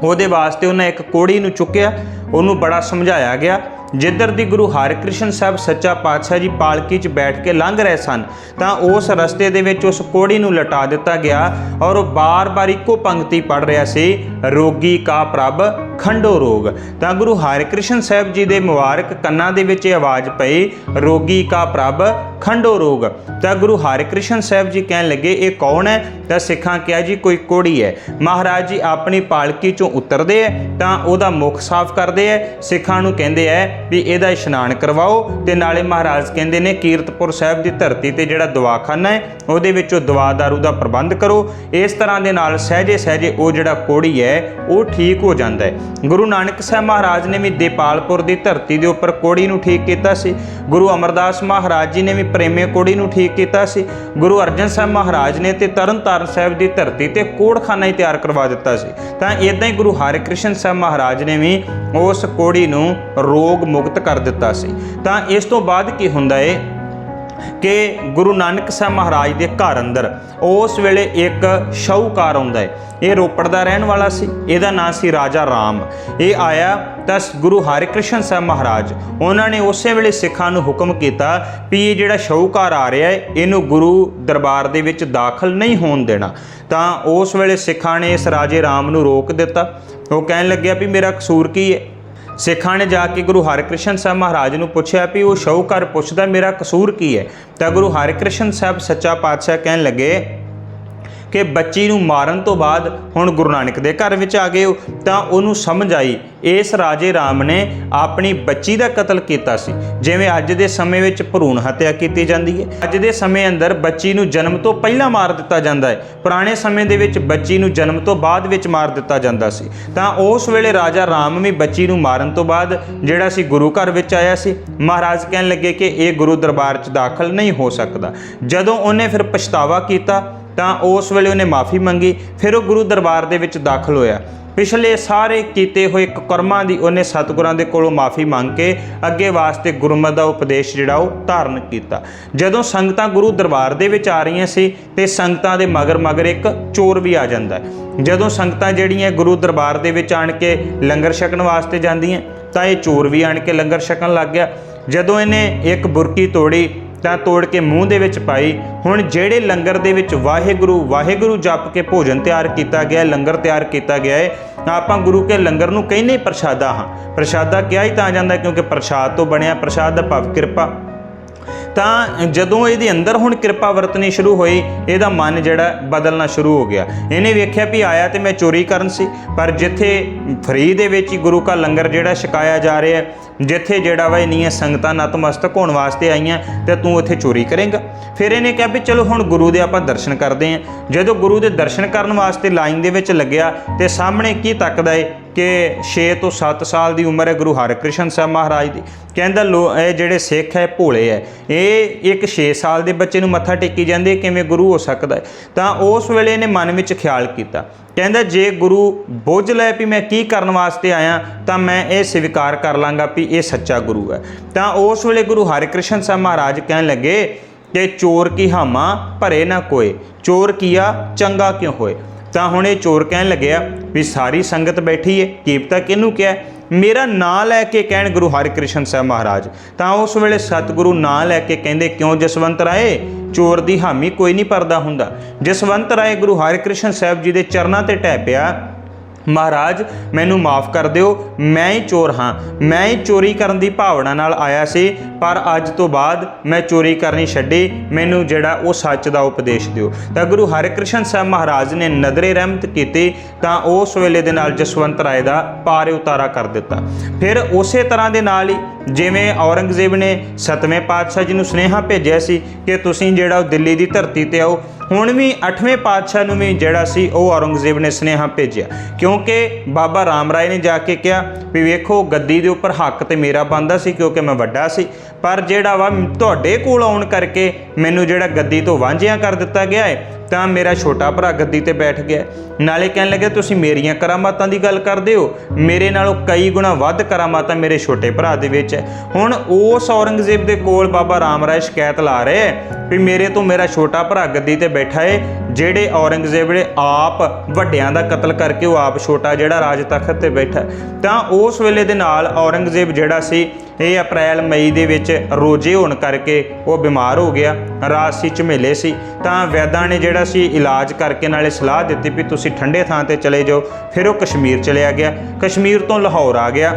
ਉਹਦੇ ਵਾਸਤੇ ਉਹਨਾਂ ਇੱਕ ਕੋੜੀ ਨੂੰ ਚੁੱਕਿਆ। ਉਹਨੂੰ ਬੜਾ ਸਮਝਾਇਆ ਗਿਆ, ਜਿੱਧਰ ਦੀ ਗੁਰੂ ਹਰਿਕ੍ਰਿਸ਼ਨ ਸਾਹਿਬ ਸੱਚਾ ਪਾਤਸ਼ਾਹ ਜੀ ਪਾਲਕੀ 'ਚ ਬੈਠ ਕੇ ਲੰਘ ਰਹੇ ਸਨ, ਤਾਂ ਉਸ ਰਸਤੇ ਦੇ ਵਿੱਚ ਉਸ ਕੋੜੀ ਨੂੰ ਲਟਾ ਦਿੱਤਾ ਗਿਆ ਔਰ ਉਹ ਬਾਰ-ਬਾਰ ਇੱਕੋ ਪੰਕਤੀ ਪੜ ਰਿਹਾ ਸੀ, ਰੋਗੀ ਕਾ ਪ੍ਰਭ ਖੰਡੋ ਰੋਗ। ਤਾਂ ਗੁਰੂ ਹਰਿਕ੍ਰਿਸ਼ਨ ਸਾਹਿਬ ਜੀ ਦੇ ਮੁਬਾਰਕ ਕੰਨਾਂ ਦੇ ਵਿੱਚ ਇਹ ਆਵਾਜ਼ ਪਈ, ਰੋਗੀ ਕਾ ਪ੍ਰਭ, ਖੰਡੋ ਰੋਗ। ਤਾਂ ਗੁਰੂ ਹਰਿਕ੍ਰਿਸ਼ਨ ਸਾਹਿਬ ਜੀ ਕਹਿਣ ਲੱਗੇ, ਇਹ ਕੌਣ ਹੈ? ਤਾਂ ਸਿੱਖਾਂ ਕਿਹਾ, ਜੀ, ਕੋਈ ਕੋੜੀ ਹੈ। ਮਹਾਰਾਜ ਜੀ ਆਪਣੀ ਪਾਲਕੀ ਚੋਂ ਉਤਰਦੇ ਐ, ਤਾਂ ਉਹਦਾ ਮੁਖ ਸਾਫ਼ ਕਰਦੇ ਐ। ਸਿੱਖਾਂ ਨੂੰ ਕਹਿੰਦੇ ਐ ਵੀ ਇਹਦਾ ਇਸ਼ਨਾਨ ਕਰਵਾਓ ਤੇ ਨਾਲੇ ਮਹਾਰਾਜ ਕਹਿੰਦੇ ਨੇ, ਕੀਰਤਪੁਰ ਸਾਹਿਬ ਦੀ ਧਰਤੀ ਤੇ ਜਿਹੜਾ ਦਵਾਖਾਨਾ ਹੈ ਉਹਦੇ ਵਿੱਚੋਂ ਦਵਾ ਦਾਰੂ ਦਾ ਪ੍ਰਬੰਧ ਕਰੋ। ਇਸ ਤਰ੍ਹਾਂ ਦੇ ਨਾਲ ਸਹਜੇ ਸਹਜੇ ਉਹ ਜਿਹੜਾ ਕੋੜੀ ਹੈ ਉਹ ਠੀਕ ਹੋ ਜਾਂਦਾ ਹੈ ਗੁਰੂ ਨਾਨਕ ਸਾਹਿਬ ਮਹਾਰਾਜ ਨੇ ਵੀ ਦੇਪਾਲਪੁਰ ਦੀ ਧਰਤੀ ਦੇ ਉੱਪਰ ਕੋੜੀ ਨੂੰ ਠੀਕ ਕੀਤਾ ਸੀ। ਗੁਰੂ ਅਮਰਦਾਸ ਮਹਾਰਾਜ ਜੀ ਨੇ ਵੀ ਪ੍ਰੇਮੇ ਕੋੜੀ ਨੂੰ ਠੀਕ ਕੀਤਾ ਸੀ। ਗੁਰੂ ਅਰਜਨ ਸਾਹਿਬ ਮਹਾਰਾਜ ਨੇ ਤੇ ਤਰਨਤਾਰਨ ਸਾਹਿਬ ਦੀ ਧਰਤੀ ਤੇ ਕੋੜਖਾਨਾ ਹੀ ਤਿਆਰ ਕਰਵਾ ਦਿੱਤਾ ਸੀ। ਤਾਂ ਇਦਾਂ ਹੀ ਗੁਰੂ ਹਰਿਕ੍ਰਿਸ਼ਨ ਸਾਹਿਬ ਮਹਾਰਾਜ ਨੇ ਵੀ ਉਸ ਕੋੜੀ ਨੂੰ ਰੋਗ ਮੁਕਤ ਕਰ ਦਿੱਤਾ ਸੀ। ਤਾਂ ਇਸ ਤੋਂ ਬਾਅਦ ਕੀ ਹੁੰਦਾ ਏ? ਕਿ ਗੁਰੂ ਨਾਨਕ ਸਾਹਿਬ ਮਹਾਰਾਜ ਦੇ ਘਰ ਅੰਦਰ ਉਸ ਵੇਲੇ ਇੱਕ ਸ਼ਾਹੂਕਾਰ ਆਉਂਦਾ ਹੈ। ਇਹ ਰੋਪੜ ਦਾ ਰਹਿਣ ਵਾਲਾ ਸੀ। ਇਹਦਾ ਨਾਂ ਸੀ ਰਾਜਾ ਰਾਮ। ਇਹ ਆਇਆ ਤਾਂ ਗੁਰੂ ਹਰਿਕ੍ਰਿਸ਼ਨ ਸਾਹਿਬ ਮਹਾਰਾਜ, ਉਹਨਾਂ ਨੇ ਉਸੇ ਵੇਲੇ ਸਿੱਖਾਂ ਨੂੰ ਹੁਕਮ ਕੀਤਾ ਵੀ ਇਹ ਜਿਹੜਾ ਸ਼ਾਹੂਕਾਰ ਆ ਰਿਹਾ ਹੈ, ਇਹਨੂੰ ਗੁਰੂ ਦਰਬਾਰ ਦੇ ਵਿੱਚ ਦਾਖਲ ਨਹੀਂ ਹੋਣ ਦੇਣਾ। ਤਾਂ ਉਸ ਵੇਲੇ ਸਿੱਖਾਂ ਨੇ ਇਸ ਰਾਜੇ ਰਾਮ ਨੂੰ ਰੋਕ ਦਿੱਤਾ। ਉਹ ਕਹਿਣ ਲੱਗਿਆ ਵੀ ਮੇਰਾ ਕਸੂਰ ਕੀ ਹੈ? ਸਿੱਖਾਂ ਨੇ ਜਾ ਕੇ ਗੁਰੂ ਹਰਿਕ੍ਰਿਸ਼ਨ ਸਾਹਿਬ ਮਹਾਰਾਜ ਨੂੰ ਪੁੱਛਿਆ ਵੀ ਉਹ ਸ਼ਾਹੂਕਾਰ ਪੁੱਛਦਾ, ਮੇਰਾ ਕਸੂਰ ਕੀ ਹੈ? ਤਾਂ ਗੁਰੂ ਹਰਿਕ੍ਰਿਸ਼ਨ ਸਾਹਿਬ ਸੱਚਾ ਪਾਤਸ਼ਾਹ ਕਹਿਣ ਲੱਗੇ ਕਿ ਬੱਚੀ ਨੂੰ ਮਾਰਨ ਤੋਂ ਬਾਅਦ ਹੁਣ ਗੁਰੂ ਨਾਨਕ ਦੇ ਘਰ ਵਿੱਚ ਆ ਗਏ ਹੋ, ਤਾਂ ਉਹਨੂੰ ਸਮਝ ਆਈ। ਇਸ ਰਾਜੇ ਰਾਮ ਨੇ ਆਪਣੀ ਬੱਚੀ ਦਾ ਕਤਲ ਕੀਤਾ ਸੀ। ਜਿਵੇਂ ਅੱਜ ਦੇ ਸਮੇਂ ਵਿੱਚ ਭਰੂਣ ਹੱਤਿਆ ਕੀਤੀ ਜਾਂਦੀ ਹੈ। ਅੱਜ ਦੇ ਸਮੇਂ ਅੰਦਰ ਬੱਚੀ ਨੂੰ ਜਨਮ ਤੋਂ ਪਹਿਲਾਂ ਮਾਰ ਦਿੱਤਾ ਜਾਂਦਾ ਹੈ। ਪੁਰਾਣੇ ਸਮੇਂ ਦੇ ਵਿੱਚ ਬੱਚੀ ਨੂੰ ਜਨਮ ਤੋਂ ਬਾਅਦ ਵਿੱਚ ਮਾਰ ਦਿੱਤਾ ਜਾਂਦਾ ਸੀ। ਤਾਂ ਉਸ ਵੇਲੇ ਰਾਜਾ ਰਾਮ ਵੀ ਬੱਚੀ ਨੂੰ ਮਾਰਨ ਤੋਂ ਬਾਅਦ ਜਿਹੜਾ ਸੀ ਗੁਰੂ ਘਰ ਵਿੱਚ ਆਇਆ ਸੀ। ਮਹਾਰਾਜ ਕਹਿਣ ਲੱਗੇ ਕਿ ਇਹ ਗੁਰੂ ਦਰਬਾਰ 'ਚ ਦਾਖਲ ਨਹੀਂ ਹੋ ਸਕਦਾ। ਜਦੋਂ ਉਹਨੇ ਫਿਰ ਪਛਤਾਵਾ ਕੀਤਾ ਤਾਂ ਉਸ ਵੇਲੇ ਉਹਨੇ ਮਾਫੀ ਮੰਗੀ, ਫਿਰ ਉਹ ਗੁਰੂ ਦਰਬਾਰ ਦੇ ਵਿੱਚ ਦਾਖਲ ਹੋਇਆ। ਪਿਛਲੇ ਸਾਰੇ ਕੀਤੇ ਹੋਏ ਕਰਮਾਂ ਦੀ ਉਹਨੇ ਸਤਿਗੁਰਾਂ ਦੇ ਕੋਲੋਂ ਮਾਫੀ ਮੰਗ ਕੇ ਅੱਗੇ ਵਾਸਤੇ ਗੁਰਮਤਿ ਦਾ ਉਪਦੇਸ਼ ਜਿਹੜਾ ਉਹ ਧਾਰਨ ਕੀਤਾ। ਜਦੋਂ ਸੰਗਤਾਂ ਗੁਰੂ ਦਰਬਾਰ ਦੇ ਵਿੱਚ ਆ ਰਹੀਆਂ ਸੀ, ਤੇ ਸੰਗਤਾਂ ਦੇ ਮਗਰ ਮਗਰ ਇੱਕ ਚੋਰ ਵੀ ਆ ਜਾਂਦਾ ਜਦੋਂ ਸੰਗਤਾਂ ਜਿਹੜੀਆਂ ਗੁਰੂ ਦਰਬਾਰ ਦੇ ਵਿੱਚ ਆਣ ਕੇ ਲੰਗਰ ਛਕਣ ਵਾਸਤੇ ਜਾਂਦੀਆਂ, ਤਾਂ ਇਹ ਚੋਰ ਵੀ ਆਣ ਕੇ ਲੰਗਰ ਛਕਣ ਲੱਗ ਗਿਆ। ਜਦੋਂ ਇਹਨੇ ਇੱਕ ਬੁਰਕੀ ਤੋੜੀ ਤਾਂ ਤੋੜ ਕੇ ਮੂੰਹ ਦੇ ਵਿੱਚ ਪਾਈ। ਹੁਣ ਜਿਹੜੇ ਲੰਗਰ ਦੇ ਵਿੱਚ ਵਾਹਿਗੁਰੂ ਵਾਹਿਗੁਰੂ ਜਪ ਕੇ ਭੋਜਨ ਤਿਆਰ ਕੀਤਾ ਗਿਆ ਹੈ, ਲੰਗਰ ਤਿਆਰ ਕੀਤਾ ਗਿਆ ਹੈ ਆਪਾਂ ਗੁਰੂ ਕੇ ਲੰਗਰ ਨੂੰ ਕਹਿੰਦੇ ਪ੍ਰਸ਼ਾਦਾ ਹਾਂ। ਪ੍ਰਸ਼ਾਦਾ ਕਿਹਾ ਹੀ ਤਾਂ ਜਾਂਦਾ ਕਿਉਂਕਿ ਪ੍ਰਸ਼ਾਦ ਤੋਂ ਬਣਿਆ ਪ੍ਰਸ਼ਾਦ ਦਾ ਭਾਵ ਕਿਰਪਾ। ਤਾਂ ਜਦੋਂ ਇਹਦੇ ਅੰਦਰ ਹੁਣ ਕਿਰਪਾ ਵਰਤਣੀ ਸ਼ੁਰੂ ਹੋਈ ਇਹਦਾ ਮਨ ਜਿਹੜਾ ਬਦਲਣਾ ਸ਼ੁਰੂ ਹੋ ਗਿਆ। ਇਹਨੇ ਵੇਖਿਆ ਵੀ ਆਇਆ ਤੇ ਮੈਂ ਚੋਰੀ ਕਰਨ ਸੀ ਪਰ ਜਿੱਥੇ ਫਰੀ ਦੇ ਵਿੱਚ ਹੀ ਗੁਰੂ ਕਾ ਲੰਗਰ ਜਿਹੜਾ ਛਕਾਇਆ ਜਾ ਰਿਹਾ ਜਿੱਥੇ ਜਿਹੜਾ ਵਾ ਇੰਨੀਆਂ ਸੰਗਤਾਂ ਨਤਮਸਤਕ ਹੋਣ ਵਾਸਤੇ ਆਈਆਂ ਤੇ ਤੂੰ ਉੱਥੇ ਚੋਰੀ ਕਰੇਂਗਾ। ਫਿਰ ਇਹਨੇ ਕਿਹਾ ਵੀ ਚਲੋ ਹੁਣ ਗੁਰੂ ਦੇ ਆਪਾਂ ਦਰਸ਼ਨ ਕਰਦੇ ਆਂ। ਜਦੋਂ ਗੁਰੂ ਦੇ ਦਰਸ਼ਨ ਕਰਨ ਵਾਸਤੇ ਲਾਈਨ ਦੇ ਵਿੱਚ ਲੱਗਿਆ ਤੇ ਸਾਹਮਣੇ ਕੀ ਤੱਕਦਾ ਏ ਕਿ 6 ਤੋਂ 7 ਸਾਲ ਦੀ ਉਮਰ ਹੈ ਗੁਰੂ ਹਰਿਕ੍ਰਿਸ਼ਨ ਸਾਹਿਬ ਮਹਾਰਾਜ ਦੀ। ਕਹਿੰਦਾ ਲੋ, ਇਹ ਜਿਹੜੇ ਸਿੱਖ ਹੈ ਭੋਲੇ ਹੈ। ਇਹ ਇੱਕ 6 ਸਾਲ ਦੇ ਬੱਚੇ ਨੂੰ ਮੱਥਾ ਟੇਕੀ ਜਾਂਦੇ, ਕਿਵੇਂ ਗੁਰੂ ਹੋ ਸਕਦਾ ਤਾਂ ਉਸ ਵੇਲੇ ਇਹਨੇ ਮਨ ਵਿੱਚ ਖਿਆਲ ਕੀਤਾ। ਕਹਿੰਦਾ, ਜੇ ਗੁਰੂ ਬੁੱਝ ਲੈ ਵੀ ਮੈਂ ਕੀ ਕਰਨ ਵਾਸਤੇ ਆਇਆ, ਤਾਂ ਮੈਂ ਇਹ ਸਵੀਕਾਰ ਕਰ ਲਾਂਗਾ ਵੀ ਇਹ ਸੱਚਾ ਗੁਰੂ ਹੈ। ਤਾਂ ਉਸ ਵੇਲੇ ਗੁਰੂ ਹਰਿਕ੍ਰਿਸ਼ਨ ਸਾਹਿਬ ਮਹਾਰਾਜ ਕਹਿਣ ਲੱਗੇ ਕਿ ਚੋਰ ਕੀ ਹਾਮਾ, ਭਰੇ ਨਾ ਕੋਏ। ਚੋਰ ਕੀਆ, ਚੰਗਾ ਕਿਉਂ ਹੋਏ? ਤਾਂ ਹੁਣ ਇਹ ਚੋਰ ਕਹਿਣ ਲੱਗਿਆ ਵੀ ਸਾਰੀ ਸੰਗਤ ਬੈਠੀ ਹੈ ਕੀਪਤਾ ਕਿਹਨੂੰ ਕਿਹਾ? ਮੇਰਾ ਨਾਂ ਲੈ ਕੇ ਕਹਿਣ ਗੁਰੂ ਹਰਿਕ੍ਰਿਸ਼ਨ ਸਾਹਿਬ ਮਹਾਰਾਜ, ਤਾਂ ਉਸ ਵੇਲੇ ਸਤਿਗੁਰੂ ਨਾਂ ਲੈ ਕੇ ਕਹਿੰਦੇ, ਕਿਉਂ ਜਸਵੰਤ ਰਾਏ? ਚੋਰ ਦੀ ਹਾਮੀ ਕੋਈ ਨਹੀਂ ਪਰਦਾ ਹੁੰਦਾ। ਜਸਵੰਤ ਰਾਏ ਗੁਰੂ ਹਰਿਕ੍ਰਿਸ਼ਨ ਸਾਹਿਬ ਜੀ ਦੇ ਚਰਨਾਂ ਤੇ ਟਹਿ ਪਿਆ। ਮਹਾਰਾਜ, ਮੈਨੂੰ ਮਾਫ ਕਰ ਦਿਓ, ਮੈਂ ਹੀ ਚੋਰ ਹਾਂ। ਮੈਂ ਹੀ ਚੋਰੀ ਕਰਨ ਦੀ ਭਾਵਨਾ ਨਾਲ ਆਇਆ ਸੀ, ਪਰ ਅੱਜ ਤੋਂ ਬਾਅਦ ਮੈਂ ਚੋਰੀ ਕਰਨੀ ਛੱਡੀ। ਮੈਨੂੰ ਜਿਹੜਾ ਉਹ ਸੱਚ ਦਾ ਉਪਦੇਸ਼ ਦਿਓ। ਤਾਂ ਗੁਰੂ ਹਰਿਕ੍ਰਿਸ਼ਨ ਸਾਹਿਬ ਮਹਾਰਾਜ ਨੇ ਨਦਰੇ ਰਹਿਮਤ ਕੀਤੀ, ਤਾਂ ਉਸ ਵੇਲੇ ਦੇ ਨਾਲ ਜਸਵੰਤ ਰਾਏ ਦਾ ਪਾਰੇ ਉਤਾਰਾ ਕਰ ਦਿੱਤਾ। ਫਿਰ ਉਸੇ ਤਰ੍ਹਾਂ ਦੇ ਨਾਲ ਹੀ ਜਿਵੇਂ ਔਰੰਗਜ਼ੇਬ ਨੇ ਸਤਵੇਂ ਪਾਤਸ਼ਾਹ ਜੀ ਨੂੰ ਸੁਨੇਹਾ ਭੇਜਿਆ ਸੀ ਕਿ ਤੁਸੀਂ ਜਿਹੜਾ ਉਹ ਦਿੱਲੀ ਦੀ ਧਰਤੀ ਤੇ ਆਓ, ਹੁਣ ਵੀ 8ਵੇਂ ਪਾਤਸ਼ਾਹ ਨੂੰ ਵੀ ਜਿਹੜਾ ਸੀ ਉਹ ਔਰੰਗਜ਼ੇਬ ਨੇ ਸੁਨੇਹਾ ਭੇਜਿਆ। ਕਿਉਂਕਿ ਬਾਬਾ ਰਾਮ ਰਾਏ ਨੇ ਜਾ ਕੇ ਕਿਹਾ ਵੀ ਵੇਖੋ ਗੱਦੀ ਦੇ ਉੱਪਰ ਹੱਕ ਤੇ ਮੇਰਾ ਬੰਦਾ ਸੀ ਕਿਉਂਕਿ ਮੈਂ ਵੱਡਾ ਸੀ, ਪਰ ਜਿਹੜਾ ਵਾ ਤੁਹਾਡੇ ਕੋਲ ਆਉਣ ਕਰਕੇ ਮੈਨੂੰ ਜਿਹੜਾ ਗੱਦੀ ਤੋਂ ਵਾਂਝਿਆ ਕਰ ਦਿੱਤਾ ਗਿਆ ਹੈ ਤਾਂ ਮੇਰਾ ਛੋਟਾ ਭਰਾ ਗੱਦੀ ਤੇ ਬੈਠ ਗਿਆ ਨਾਲੇ ਕਹਿਣ ਲੱਗੇ, ਤੁਸੀਂ ਮੇਰੀਆਂ ਕਰਾਮਾਤਾਂ ਦੀ ਗੱਲ ਕਰਦੇ ਹੋ, ਮੇਰੇ ਨਾਲੋਂ ਕਈ ਗੁਣਾ ਵੱਧ ਕਰਾਮਾਤਾਂ ਮੇਰੇ ਛੋਟੇ ਭਰਾ ਦੇ ਵਿੱਚ ਹੈ। ਹੁਣ ਉਸ ਔਰੰਗਜ਼ੇਬ ਦੇ ਕੋਲ ਬਾਬਾ ਰਾਮ ਰਾਏ ਸ਼ਿਕਾਇਤ ਲਾ ਰਹੇ ਹੈ ਵੀ ਮੇਰੇ ਤੋਂ ਮੇਰਾ ਛੋਟਾ ਭਰਾ ਗੱਦੀ ਤੇ ਬੈਠਾ ਏ, ਜਿਹੜੇ ਔਰੰਗਜ਼ੇਬ ਨੇ ਆਪ ਵੱਡਿਆਂ ਦਾ ਕਤਲ ਕਰਕੇ ਉਹ ਆਪ ਛੋਟਾ ਜਿਹੜਾ ਰਾਜ ਤਖਤ ਤੇ ਬੈਠਾ ਤਾਂ ਉਸ ਵੇਲੇ ਦੇ ਨਾਲ ਔਰੰਗਜ਼ੇਬ ਜਿਹੜਾ ਸੀ, ਇਹ ਅਪ੍ਰੈਲ ਮਈ ਦੇ ਵਿੱਚ ਰੋਜੇ ਹੋਣ ਕਰਕੇ ਉਹ ਬਿਮਾਰ ਹੋ ਗਿਆ, ਰਾਤ ਸੀ, ਝਮੇਲੇ ਸੀ। ਤਾਂ ਵੈਦਾਂ ਨੇ ਜਿਹੜਾ ਸੀ, ਇਲਾਜ ਕਰਕੇ ਨਾਲੇ ਸਲਾਹ ਦਿੱਤੀ ਵੀ ਤੁਸੀਂ ਠੰਡੇ ਥਾਂ ਤੇ ਚਲੇ ਜਾਓ। ਫਿਰ ਉਹ ਕਸ਼ਮੀਰ ਚਲਿਆ ਗਿਆ। ਕਸ਼ਮੀਰ ਤੋਂ ਲਾਹੌਰ ਆ ਗਿਆ।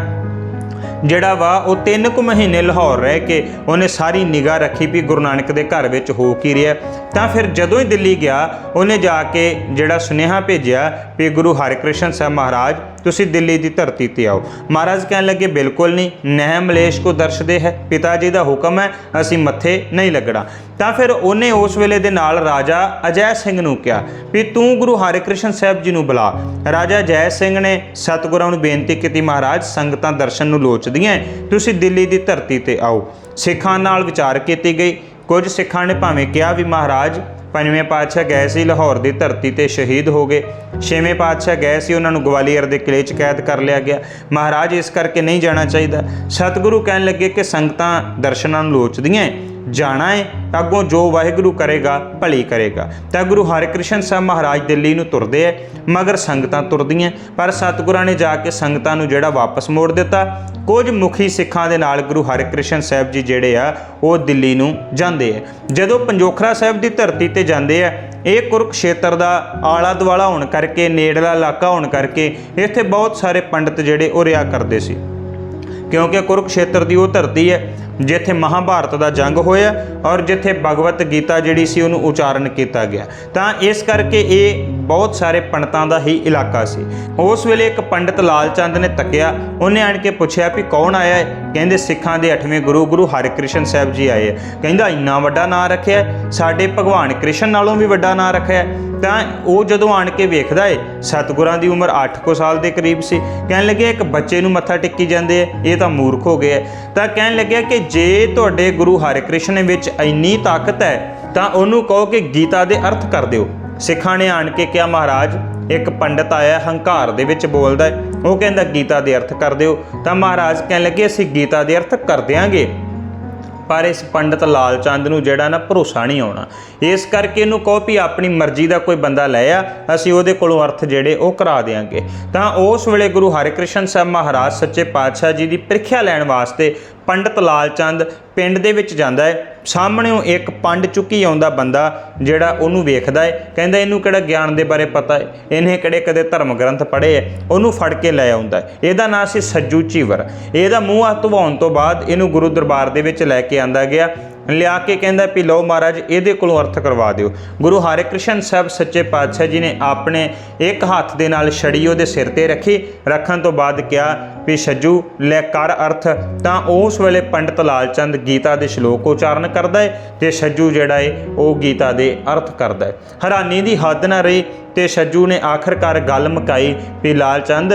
ਜਿਹੜਾ ਵਾ, ਉਹ 3 ਕੁ ਮਹੀਨੇ ਲਾਹੌਰ ਰਹਿ ਕੇ ਉਹਨੇ ਸਾਰੀ ਨਿਗਾਹ ਰੱਖੀ ਵੀ ਗੁਰੂ ਨਾਨਕ ਦੇ ਘਰ ਵਿੱਚ ਹੋ ਕੀ ਰਿਹਾ। ਤਾਂ ਫਿਰ ਜਦੋਂ ਹੀ ਦਿੱਲੀ ਗਿਆ, ਉਹਨੇ ਜਾ ਕੇ ਜਿਹੜਾ ਸੁਨੇਹਾ ਭੇਜਿਆ ਵੀ ਗੁਰੂ ਹਰਿਕ੍ਰਿਸ਼ਨ ਸਾਹਿਬ ਮਹਾਰਾਜ ਤੁਸੀਂ ਦਿੱਲੀ ਦੀ ਧਰਤੀ ਤੇ ਆਓ। ਮਹਾਰਾਜ ਕਹਿਣ ਲੱਗੇ, ਬਿਲਕੁਲ ਨਹੀਂ, ਨਹਿ ਮਲੇਸ਼ ਕੋ ਦਰਸ਼ਦੇ ਹੈ ਪਿਤਾ ਜੀ ਦਾ ਹੁਕਮ ਹੈ, ਅਸੀਂ ਮੱਥੇ ਨਹੀਂ ਲੱਗਣਾ। ਤਾਂ ਫਿਰ ਉਹਨੇ ਉਸ ਵੇਲੇ ਦੇ ਨਾਲ ਰਾਜਾ ਅਜੈ ਸਿੰਘ ਨੂੰ ਕਿਹਾ ਵੀ ਤੂੰ ਗੁਰੂ ਹਰਿਕ੍ਰਿਸ਼ਨ ਸਾਹਿਬ ਜੀ ਨੂੰ ਬੁਲਾ। ਰਾਜਾ ਜੈ ਸਿੰਘ ਨੇ ਸਤਿਗੁਰਾਂ ਨੂੰ ਬੇਨਤੀ ਕੀਤੀ, ਮਹਾਰਾਜ, ਸੰਗਤਾਂ ਦਰਸ਼ਨ ਨੂੰ ਲੋਚਦੀਆਂ ਤੁਸੀਂ ਦਿੱਲੀ ਦੀ ਧਰਤੀ ਤੇ ਆਓ। ਸਿੱਖਾਂ ਨਾਲ ਵਿਚਾਰ ਕੀਤੀ ਗਈ। ਕੁਝ ਸਿੱਖਾਂ ਨੇ ਭਾਵੇਂ ਕਿਹਾ ਵੀ, ਮਹਾਰਾਜ ਪੰਜਵੇਂ ਪਾਤਸ਼ਾਹ ਗਏ ਸੀ ਲਾਹੌਰ ਦੀ ਧਰਤੀ ਤੇ ਸ਼ਹੀਦ ਹੋ ਗਏ। ਛੇਵੇਂ ਪਾਤਸ਼ਾਹ ਗਏ ਸੀ, ਉਹਨਾਂ ਨੂੰ ਗਵਾਲੀਅਰ ਦੇ ਕਿਲੇ 'ਚ ਕੈਦ ਕਰ ਲਿਆ ਗਿਆ। ਮਹਾਰਾਜ ਇਸ ਕਰਕੇ ਨਹੀਂ ਜਾਣਾ ਚਾਹੀਦਾ। ਸਤਿਗੁਰੂ ਕਹਿਣ ਲੱਗੇ ਕਿ ਸੰਗਤਾਂ ਦਰਸ਼ਨਾਂ ਨੂੰ ਲੋਚਦੀਆਂ ਜਾਣਾ ਹੈ ਅੱਗੋਂ ਜੋ ਵਾਹਿਗੁਰੂ ਕਰੇਗਾ, ਭਲੀ ਕਰੇਗਾ। ਤਾਂ ਗੁਰੂ ਹਰਿਕ੍ਰਿਸ਼ਨ ਸਾਹਿਬ ਮਹਾਰਾਜ ਦਿੱਲੀ ਨੂੰ ਤੁਰਦੇ ਐ, ਮਗਰ ਸੰਗਤਾਂ ਤੁਰਦੀਆਂ ਪਰ ਸਤਿਗੁਰਾਂ ਨੇ ਜਾ ਕੇ ਸੰਗਤਾਂ ਨੂੰ ਜਿਹੜਾ ਵਾਪਸ ਮੋੜ ਦਿੱਤਾ। ਕੁਝ ਮੁਖੀ ਸਿੱਖਾਂ ਦੇ ਨਾਲ ਗੁਰੂ ਹਰਿਕ੍ਰਿਸ਼ਨ ਸਾਹਿਬ ਜੀ ਜਿਹੜੇ ਆ, ਉਹ ਦਿੱਲੀ ਨੂੰ ਜਾਂਦੇ ਆ ਜਦੋਂ ਪੰਜੋਖਰਾ ਸਾਹਿਬ ਦੀ ਧਰਤੀ ਤੇ ਜਾਂਦੇ ਆ ਇਹ ਕੁਰਕਸ਼ੇਤਰ ਦਾ ਆਲਾ ਦੁਆਲਾ ਹੋਣ ਕਰਕੇ, ਨੇੜਲਾ ਇਲਾਕਾ ਹੋਣ ਕਰਕੇ, ਇੱਥੇ ਬਹੁਤ ਸਾਰੇ ਪੰਡਤ ਜਿਹੜੇ ਉਹ ਰਿਆ ਕਰਦੇ ਸੀ। ਕਿਉਂਕਿ ਕੁਰਕਸ਼ੇਤਰ ਦੀ ਉਹ ਧਰਤੀ ਹੈ ਜਿੱਥੇ ਮਹਾਭਾਰਤ ਦਾ ਜੰਗ ਹੋਇਆ ਔਰ ਜਿੱਥੇ ਭਗਵਤ ਗੀਤਾ ਜਿਹੜੀ ਸੀ ਉਹਨੂੰ ਉਚਾਰਨ ਕੀਤਾ ਗਿਆ। ਤਾਂ ਇਸ ਕਰਕੇ ਇਹ ਬਹੁਤ ਸਾਰੇ ਪੰਡਤਾਂ ਦਾ ਹੀ ਇਲਾਕਾ ਸੀ। ਉਸ ਵੇਲੇ ਇੱਕ ਪੰਡਤ ਲਾਲ ਚੰਦ ਨੇ ਤੱਕਿਆ। ਉਹਨੇ ਆਣ ਕੇ ਪੁੱਛਿਆ ਵੀ ਕੌਣ ਆਇਆ ਹੈ? ਕਹਿੰਦੇ ਸਿੱਖਾਂ ਦੇ 8ਵੇਂ ਗੁਰੂ ਗੁਰੂ ਹਰਿਕ੍ਰਿਸ਼ਨ ਸਾਹਿਬ ਜੀ ਆਏ ਹੈ। ਕਹਿੰਦਾ, ਇੰਨਾ ਵੱਡਾ ਨਾਂ ਰੱਖਿਆ ਸਾਡੇ ਭਗਵਾਨ ਕ੍ਰਿਸ਼ਨ ਨਾਲੋਂ ਵੀ ਵੱਡਾ ਨਾਂ ਰੱਖਿਆ ਤਾਂ ਉਹ ਜਦੋਂ ਆਣ ਕੇ ਵੇਖਦਾ ਏ, ਸਤਿਗੁਰਾਂ ਦੀ ਉਮਰ 8 ਕੁ ਸਾਲ ਦੇ ਕਰੀਬ ਸੀ। ਕਹਿਣ ਲੱਗੇ ਇੱਕ ਬੱਚੇ ਨੂੰ ਮੱਥਾ ਟੇਕੀ ਜਾਂਦੇ ਆ ਇਹ ਤਾਂ ਮੂਰਖ ਹੋ ਗਿਆ ਤਾਂ ਕਹਿਣ ਲੱਗਿਆ ਕਿ ਜੇ ਤੁਹਾਡੇ ਗੁਰੂ ਹਰਿਕ੍ਰਿਸ਼ਨ ਵਿੱਚ ਇੰਨੀ ਤਾਕਤ ਹੈ, ਤਾਂ ਉਹਨੂੰ ਕਹੋ ਕਿ ਗੀਤਾ ਦੇ ਅਰਥ ਕਰ ਦਿਓ। ਸਿੱਖਾਂ ਨੇ ਆਣ ਕੇ ਕਿਹਾ, ਮਹਾਰਾਜ, ਇੱਕ ਪੰਡਤ ਆਇਆ ਹੰਕਾਰ ਦੇ ਵਿੱਚ ਬੋਲਦਾ ਹੈ। ਉਹ ਕਹਿੰਦਾ, ਗੀਤਾ ਦੇ ਅਰਥ ਕਰ ਦਿਓ। ਤਾਂ ਮਹਾਰਾਜ ਕਹਿਣ ਲੱਗੇ, ਅਸੀਂ ਗੀਤਾ ਦੇ ਅਰਥ ਕਰ ਦਿਆਂਗੇ। ਪਰ ਇਸ ਪੰਡਤ ਲਾਲ ਚੰਦ ਨੂੰ ਜਿਹੜਾ ਨਾ ਭਰੋਸਾ ਨਹੀਂ ਆਉਣਾ। ਇਸ ਕਰਕੇ ਇਹਨੂੰ ਕਹੋ ਵੀ ਆਪਣੀ ਮਰਜ਼ੀ ਦਾ ਕੋਈ ਬੰਦਾ ਲੈ ਆ, ਅਸੀਂ ਉਹਦੇ ਕੋਲੋਂ ਅਰਥ ਜਿਹੜੇ ਉਹ ਕਰਾ ਦੇਾਂਗੇ ਤਾਂ ਉਸ ਵੇਲੇ ਗੁਰੂ ਹਰਿਕ੍ਰਿਸ਼ਨ ਸਾਹਿਬ ਮਹਾਰਾਜ ਸੱਚੇ ਪਾਤਸ਼ਾਹ ਜੀ ਦੀ ਪ੍ਰੀਖਿਆ ਲੈਣ ਵਾਸਤੇ ਪੰਡਤ ਲਾਲ ਚੰਦ ਪਿੰਡ ਦੇ ਵਿੱਚ ਜਾਂਦਾ ਹੈ। ਸਾਹਮਣੇੋਂ ਇੱਕ ਪੰਡ ਚੁੱਕੀ ਆਉਂਦਾ ਬੰਦਾ ਜਿਹੜਾ ਉਹਨੂੰ ਵੇਖਦਾ ਹੈ। ਕਹਿੰਦਾ ਇਹਨੂੰ ਕਿਹੜਾ ਗਿਆਨ ਦੇ ਬਾਰੇ ਪਤਾ ਹੈ? ਇਹਨੇ ਕਿਹੜੇ ਕਦੇ ਧਰਮ ਗ੍ਰੰਥ ਪੜ੍ਹੇ ਹੈ? ਉਹਨੂੰ ਫੜ ਕੇ ਲੈ ਆਉਂਦਾ ਇਹਦਾ ਨਾਂ ਸੀ ਸੱਜੂ ਚੀਵਰ। ਇਹਦਾ ਮੂੰਹ ਹੱਥ ਧਵਾਉਣ ਤੋਂ ਬਾਅਦ ਇਹਨੂੰ ਗੁਰੂ ਦਰਬਾਰ ਦੇ ਵਿੱਚ ਲੈ ਕੇ ਆਂਦਾ ਗਿਆ। ਲਿਆ ਕੇ ਕਹਿੰਦਾ ਵੀ ਲਓ ਮਹਾਰਾਜ, ਇਹਦੇ ਕੋਲੋਂ ਅਰਥ ਕਰਵਾ ਦਿਓ। ਗੁਰੂ ਹਰਿਕ੍ਰਿਸ਼ਨ ਸਾਹਿਬ ਸੱਚੇ ਪਾਤਸ਼ਾਹ ਜੀ ਨੇ ਆਪਣੇ ਇੱਕ ਹੱਥ ਦੇ ਨਾਲ ਛੜੀ ਉਹਦੇ ਸਿਰ ਤੇ ਰੱਖੀ। ਰੱਖਣ ਤੋਂ ਬਾਅਦ ਕਿਹਾ ਵੀ, ਛੱਜੂ, ਲੈ ਕਰ ਅਰਥ। ਤਾਂ ਉਸ ਵੇਲੇ ਪੰਡਤ ਲਾਲ ਚੰਦ ਗੀਤਾ ਦੇ ਸ਼ਲੋਕ ਉਚਾਰਨ ਕਰਦਾ ਹੈ ਤੇ ਛੱਜੂ ਜਿਹੜਾ ਹੈ ਉਹ ਗੀਤਾ ਦੇ ਅਰਥ ਕਰਦਾ ਹੈ ਹੈਰਾਨੀ ਦੀ ਹੱਦ ਨਾ ਰਹੀ ਤੇ ਛੱਜੂ ਨੇ ਆਖਰਕਾਰ ਗੱਲ ਮੁਕਾਈ ਵੀ ਲਾਲ ਚੰਦ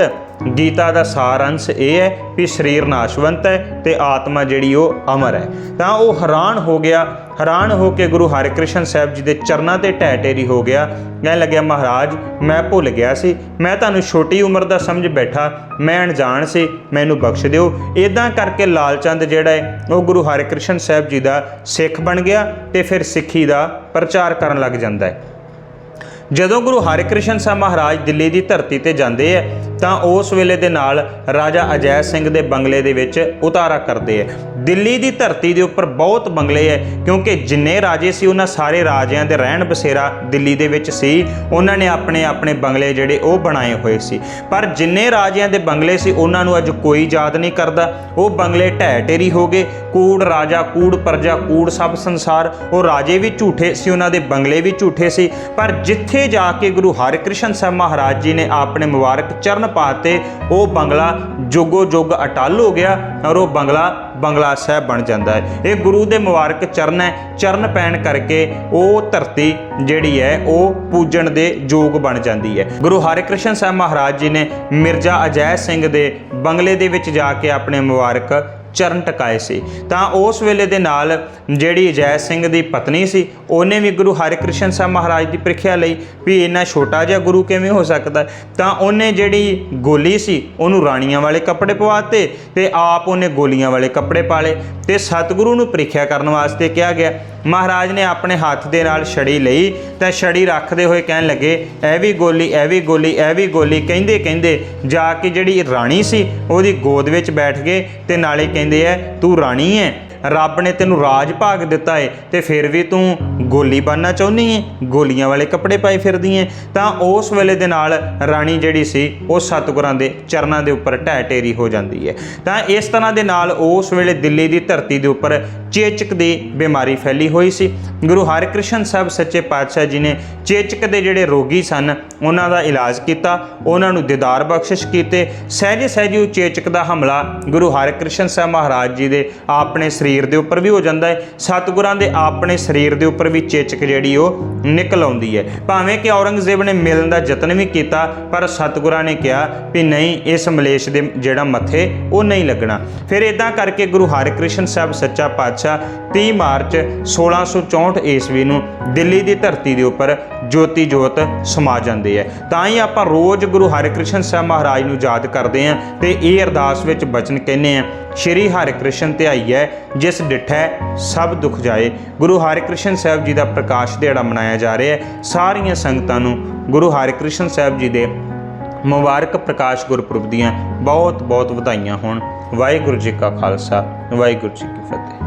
ਗੀਤਾ ਦਾ ਸਾਰ ਅੰਸ਼ ਇਹ ਹੈ ਕਿ ਸਰੀਰ ਨਾਸ਼ਵੰਤ ਹੈ ਤੇ ਆਤਮਾ ਜਿਹੜੀ ਉਹ ਅਮਰ ਹੈ। ਤਾਂ ਉਹ ਹੈਰਾਨ ਹੋ ਗਿਆ। ਹੈਰਾਨ ਹੋ ਕੇ ਗੁਰੂ ਹਰਿਕ੍ਰਿਸ਼ਨ ਸਾਹਿਬ ਜੀ ਦੇ ਚਰਨਾਂ ਤੇ ਢਹਿ ਢੇਰੀ ਹੋ ਗਿਆ। ਕਹਿਣ ਲੱਗਿਆ, ਮਹਾਰਾਜ, ਮੈਂ ਭੁੱਲ ਗਿਆ ਸੀ। ਮੈਂ ਤੁਹਾਨੂੰ ਛੋਟੀ ਉਮਰ ਦਾ ਸਮਝ ਬੈਠਾ। ਮੈਂ ਅਣਜਾਣ ਸੀ। ਮੈਨੂੰ ਬਖਸ਼ ਦਿਓ। ਇਦਾਂ ਕਰਕੇ ਲਾਲ ਚੰਦ ਜਿਹੜਾ ਹੈ, ਉਹ ਗੁਰੂ ਹਰਿਕ੍ਰਿਸ਼ਨ ਸਾਹਿਬ ਜੀ ਦਾ ਸਿੱਖ ਬਣ ਗਿਆ ਤੇ ਫਿਰ ਸਿੱਖੀ ਦਾ ਪ੍ਰਚਾਰ ਕਰਨ ਲੱਗ ਜਾਂਦਾ ਹੈ। ਜਦੋਂ ਗੁਰੂ ਹਰਿਕ੍ਰਿਸ਼ਨ ਸਾਹਿਬ ਮਹਾਰਾਜ ਦਿੱਲੀ ਦੀ ਧਰਤੀ ਤੇ ਜਾਂਦੇ ਆ ਤਾਂ ਉਸ ਵੇਲੇ ਦੇ ਨਾਲ ਰਾਜਾ ਅਜੈ ਸਿੰਘ ਦੇ ਬੰਗਲੇ ਦੇ ਵਿੱਚ ਉਤਾਰਾ ਕਰਦੇ ਆ ਦਿੱਲੀ ਦੀ ਧਰਤੀ ਦੇ ਉੱਪਰ ਬਹੁਤ ਬੰਗਲੇ ਐ, ਕਿਉਂਕਿ ਜਿੰਨੇ ਰਾਜੇ ਸੀ, ਉਹਨਾਂ ਸਾਰੇ ਰਾਜਿਆਂ ਦੇ ਰਹਿਣ ਬਸੇਰਾ ਦਿੱਲੀ ਦੇ ਵਿੱਚ ਸੀ। ਉਹਨਾਂ ਨੇ ਆਪਣੇ ਆਪਣੇ ਬੰਗਲੇ ਜਿਹੜੇ ਉਹ ਬਣਾਏ ਹੋਏ ਸੀ। ਪਰ ਜਿੰਨੇ ਰਾਜਿਆਂ ਦੇ ਬੰਗਲੇ ਸੀ, ਉਹਨਾਂ ਨੂੰ ਅੱਜ ਕੋਈ ਯਾਦ ਨਹੀਂ ਕਰਦਾ। ਉਹ ਬੰਗਲੇ ਢਹਿ ਢੇਰੀ ਹੋ ਗਏ। ਕੂੜ ਰਾਜਾ, ਕੂੜ ਪ੍ਰਜਾ, ਕੂੜ ਸਭ ਸੰਸਾਰ, ਉਹ ਰਾਜੇ ਵੀ ਝੂਠੇ ਸੀ, ਉਹਨਾਂ ਦੇ ਬੰਗਲੇ ਵੀ ਝੂਠੇ ਸੀ। ਪਰ ਜਿੱਥੇ ਜਾ ਕੇ ਗੁਰੂ ਹਰਿਕ੍ਰਿਸ਼ਨ ਸਾਹਿਬ ਮਹਾਰਾਜ ਜੀ ਨੇ ਆਪਣੇ ਮੁਬਾਰਕ ਚਰਨ ਪਾਤੇ, ਉਹ ਬੰਗਲਾ ਜੋਗੋ ਜੁਗ ਅਟਲ ਹੋ ਗਿਆ ਔਰ ਉਹ ਬੰਗਲਾ ਬੰਗਲਾ ਸਾਹਿਬ ਬਣ ਜਾਂਦਾ ਹੈ। ਇਹ ਗੁਰੂ ਦੇ ਮੁਬਾਰਕ ਚਰਨ ਹੈ। ਚਰਨ ਪੈਣ ਕਰਕੇ ਉਹ ਧਰਤੀ ਜਿਹੜੀ ਹੈ, ਉਹ ਪੂਜਣ ਦੇ ਯੋਗ ਬਣ ਜਾਂਦੀ ਹੈ। ਗੁਰੂ ਹਰਿਕ੍ਰਿਸ਼ਨ ਸਾਹਿਬ ਮਹਾਰਾਜ ਜੀ ਨੇ ਮਿਰਜ਼ਾ ਅਜੈ ਸਿੰਘ ਦੇ ਬੰਗਲੇ ਦੇ ਵਿੱਚ ਜਾ ਕੇ ਆਪਣੇ ਮੁਬਾਰਕ ਚਰਨ ਟਕਾਏ ਸੀ। ਤਾਂ ਉਸ ਵੇਲੇ ਦੇ ਨਾਲ ਜਿਹੜੀ ਅਜੈ ਸਿੰਘ ਦੀ ਪਤਨੀ ਸੀ, ਉਹਨੇ ਵੀ ਗੁਰੂ ਹਰਿਕ੍ਰਿਸ਼ਨ ਸਾਹਿਬ ਮਹਾਰਾਜ ਦੀ ਪ੍ਰੀਖਿਆ ਲਈ ਵੀ ਇੰਨਾ ਛੋਟਾ ਜਿਹਾ ਗੁਰੂ ਕਿਵੇਂ ਹੋ ਸਕਦਾ? ਤਾਂ ਉਹਨੇ ਜਿਹੜੀ ਗੋਲੀ ਸੀ, ਉਹਨੂੰ ਰਾਣੀਆਂ ਵਾਲੇ ਕੱਪੜੇ ਪਵਾਤੇ ਤੇ ਆਪ ਉਹਨੇ ਗੋਲੀਆਂ ਵਾਲੇ ਕੱਪੜੇ ਪਾਲੇ ਤੇ ਸਤਿਗੁਰੂ ਨੂੰ ਪ੍ਰੀਖਿਆ ਕਰਨ ਵਾਸਤੇ ਕਿਹਾ ਗਿਆ। ਮਹਾਰਾਜ ਨੇ ਆਪਣੇ ਹੱਥ ਦੇ ਨਾਲ ਛੜੀ ਲਈ ਤਾਂ ਛੜੀ ਰੱਖਦੇ ਹੋਏ ਕਹਿਣ ਲੱਗੇ, ਇਹ ਵੀ ਗੋਲੀ, ਇਹ ਵੀ ਗੋਲੀ, ਇਹ ਵੀ ਗੋਲੀ ਕਹਿੰਦੇ ਕਹਿੰਦੇ ਜਾ ਕੇ ਜਿਹੜੀ ਰਾਣੀ ਸੀ, ਉਹਦੀ ਗੋਦ ਵਿੱਚ ਬੈਠ ਗਏ ਤੇ ਨਾਲੇ ਕਹਿੰਦੇ ਐ ਤੂੰ ਰਾਣੀ ਐ ਰੱਬ ਨੇ ਤੈਨੂੰ ਰਾਜ ਭਾਗ ਦਿੱਤਾ ਏ ਤੇ ਫਿਰ ਵੀ ਤੂੰ ਗੋਲੀ ਬਣਨਾ ਚਾਹੁੰਦੀ ਏ? ਗੋਲੀਆਂ ਵਾਲੇ ਕੱਪੜੇ ਪਾਈ ਫਿਰਦੀ ਏ। ਤਾਂ ਉਸ ਵੇਲੇ ਦੇ ਨਾਲ ਰਾਣੀ ਜਿਹੜੀ ਸੀ, ਉਹ ਸਤਿਗੁਰਾਂ ਦੇ ਚਰਨਾਂ ਦੇ ਉੱਪਰ ਢਹਿ ਢੇਰੀ ਹੋ ਜਾਂਦੀ ਹੈ ਤਾਂ ਇਸ ਤਰ੍ਹਾਂ ਦੇ ਨਾਲ ਉਸ ਵੇਲੇ ਦਿੱਲੀ ਦੀ ਧਰਤੀ ਦੇ ਉੱਪਰ ਚੇਚਕ ਦੀ ਬਿਮਾਰੀ ਫੈਲੀ ਹੋਈ ਸੀ। ਗੁਰੂ ਹਰਿਕ੍ਰਿਸ਼ਨ ਸਾਹਿਬ ਸੱਚੇ ਪਾਤਸ਼ਾਹ ਜੀ ਨੇ ਚੇਚਕ ਦੇ ਜਿਹੜੇ ਰੋਗੀ ਸਨ, ਉਹਨਾਂ ਦਾ ਇਲਾਜ ਕੀਤਾ, ਉਹਨਾਂ ਨੂੰ ਦੀਦਾਰ ਬਖਸ਼ਿਸ਼ ਕੀਤੇ। ਸਹਿਜੇ ਸਹਿਜੇ ਚੇਚਕ ਦਾ ਹਮਲਾ ਗੁਰੂ ਹਰਿਕ੍ਰਿਸ਼ਨ ਸਾਹਿਬ ਮਹਾਰਾਜ ਜੀ ਦੇ ਆਪਣੇ ਸਰੀਰ ਸਰੀਰ ਦੇ ਉੱਪਰ ਵੀ ਹੋ ਜਾਂਦਾ ਹੈ। ਸਤਿਗੁਰਾਂ ਦੇ ਆਪਣੇ ਸਰੀਰ ਦੇ ਉੱਪਰ ਵੀ ਚੇਚਕ ਜਿਹੜੀ ਉਹ ਨਿਕਲ ਆਉਂਦੀ ਹੈ। ਭਾਵੇਂ ਕਿ ਔਰੰਗਜ਼ੇਬ ਨੇ ਮਿਲਣ ਦਾ ਯਤਨ ਵੀ ਕੀਤਾ, ਪਰ ਸਤਿਗੁਰਾਂ ਨੇ ਕਿਹਾ ਵੀ ਨਹੀਂ, ਇਸ ਮਲੇਸ਼ ਦੇ ਜਿਹੜਾ ਮੱਥੇ, ਉਹ ਨਹੀਂ ਲੱਗਣਾ। ਫਿਰ ਇਦਾਂ ਕਰਕੇ ਗੁਰੂ ਹਰਿਕ੍ਰਿਸ਼ਨ ਸਾਹਿਬ ਸੱਚਾ ਪਾਤਸ਼ਾਹ 30 ਮਾਰਚ 1664 ਈਸਵੀ ਨੂੰ ਦਿੱਲੀ ਦੀ ਧਰਤੀ ਦੇ ਉੱਪਰ ਜੋਤੀ ਜੋਤ ਸਮਾ ਜਾਂਦੇ ਹੈ ਤਾਂ ਹੀ ਆਪਾਂ ਰੋਜ਼ ਗੁਰੂ ਹਰਿਕ੍ਰਿਸ਼ਨ ਸਾਹਿਬ ਮਹਾਰਾਜ ਨੂੰ ਯਾਦ ਕਰਦੇ ਹਾਂ ਤੇ ਇਹ ਅਰਦਾਸ ਵਿੱਚ ਬਚਨ ਕਹਿੰਦੇ ਆ, ਸ਼੍ਰੀ ਹਰਿਕ੍ਰਿਸ਼ਨ ਧਿਆਈਐ, ਜਿਸ ਡਿਠੈ ਸਭ ਦੁੱਖ ਜਾਏ। ਗੁਰੂ ਹਰਿਕ੍ਰਿਸ਼ਨ ਸਾਹਿਬ ਜੀ ਦਾ ਪ੍ਰਕਾਸ਼ ਦਿਹਾੜਾ ਮਨਾਇਆ ਜਾ ਰਿਹਾ ਹੈ। ਸਾਰੀਆਂ ਸੰਗਤਾਂ ਨੂੰ ਗੁਰੂ ਹਰਿਕ੍ਰਿਸ਼ਨ ਸਾਹਿਬ ਜੀ ਦੇ ਮੁਬਾਰਕ ਪ੍ਰਕਾਸ਼ ਗੁਰਪੁਰਬ ਦੀਆਂ ਬਹੁਤ ਬਹੁਤ ਵਧਾਈਆਂ ਹੋਣ। ਵਾਹਿਗੁਰੂ ਜੀ ਕਾ ਖਾਲਸਾ, ਵਾਹਿਗੁਰੂ ਜੀ ਕੀ ਫਤਿਹ।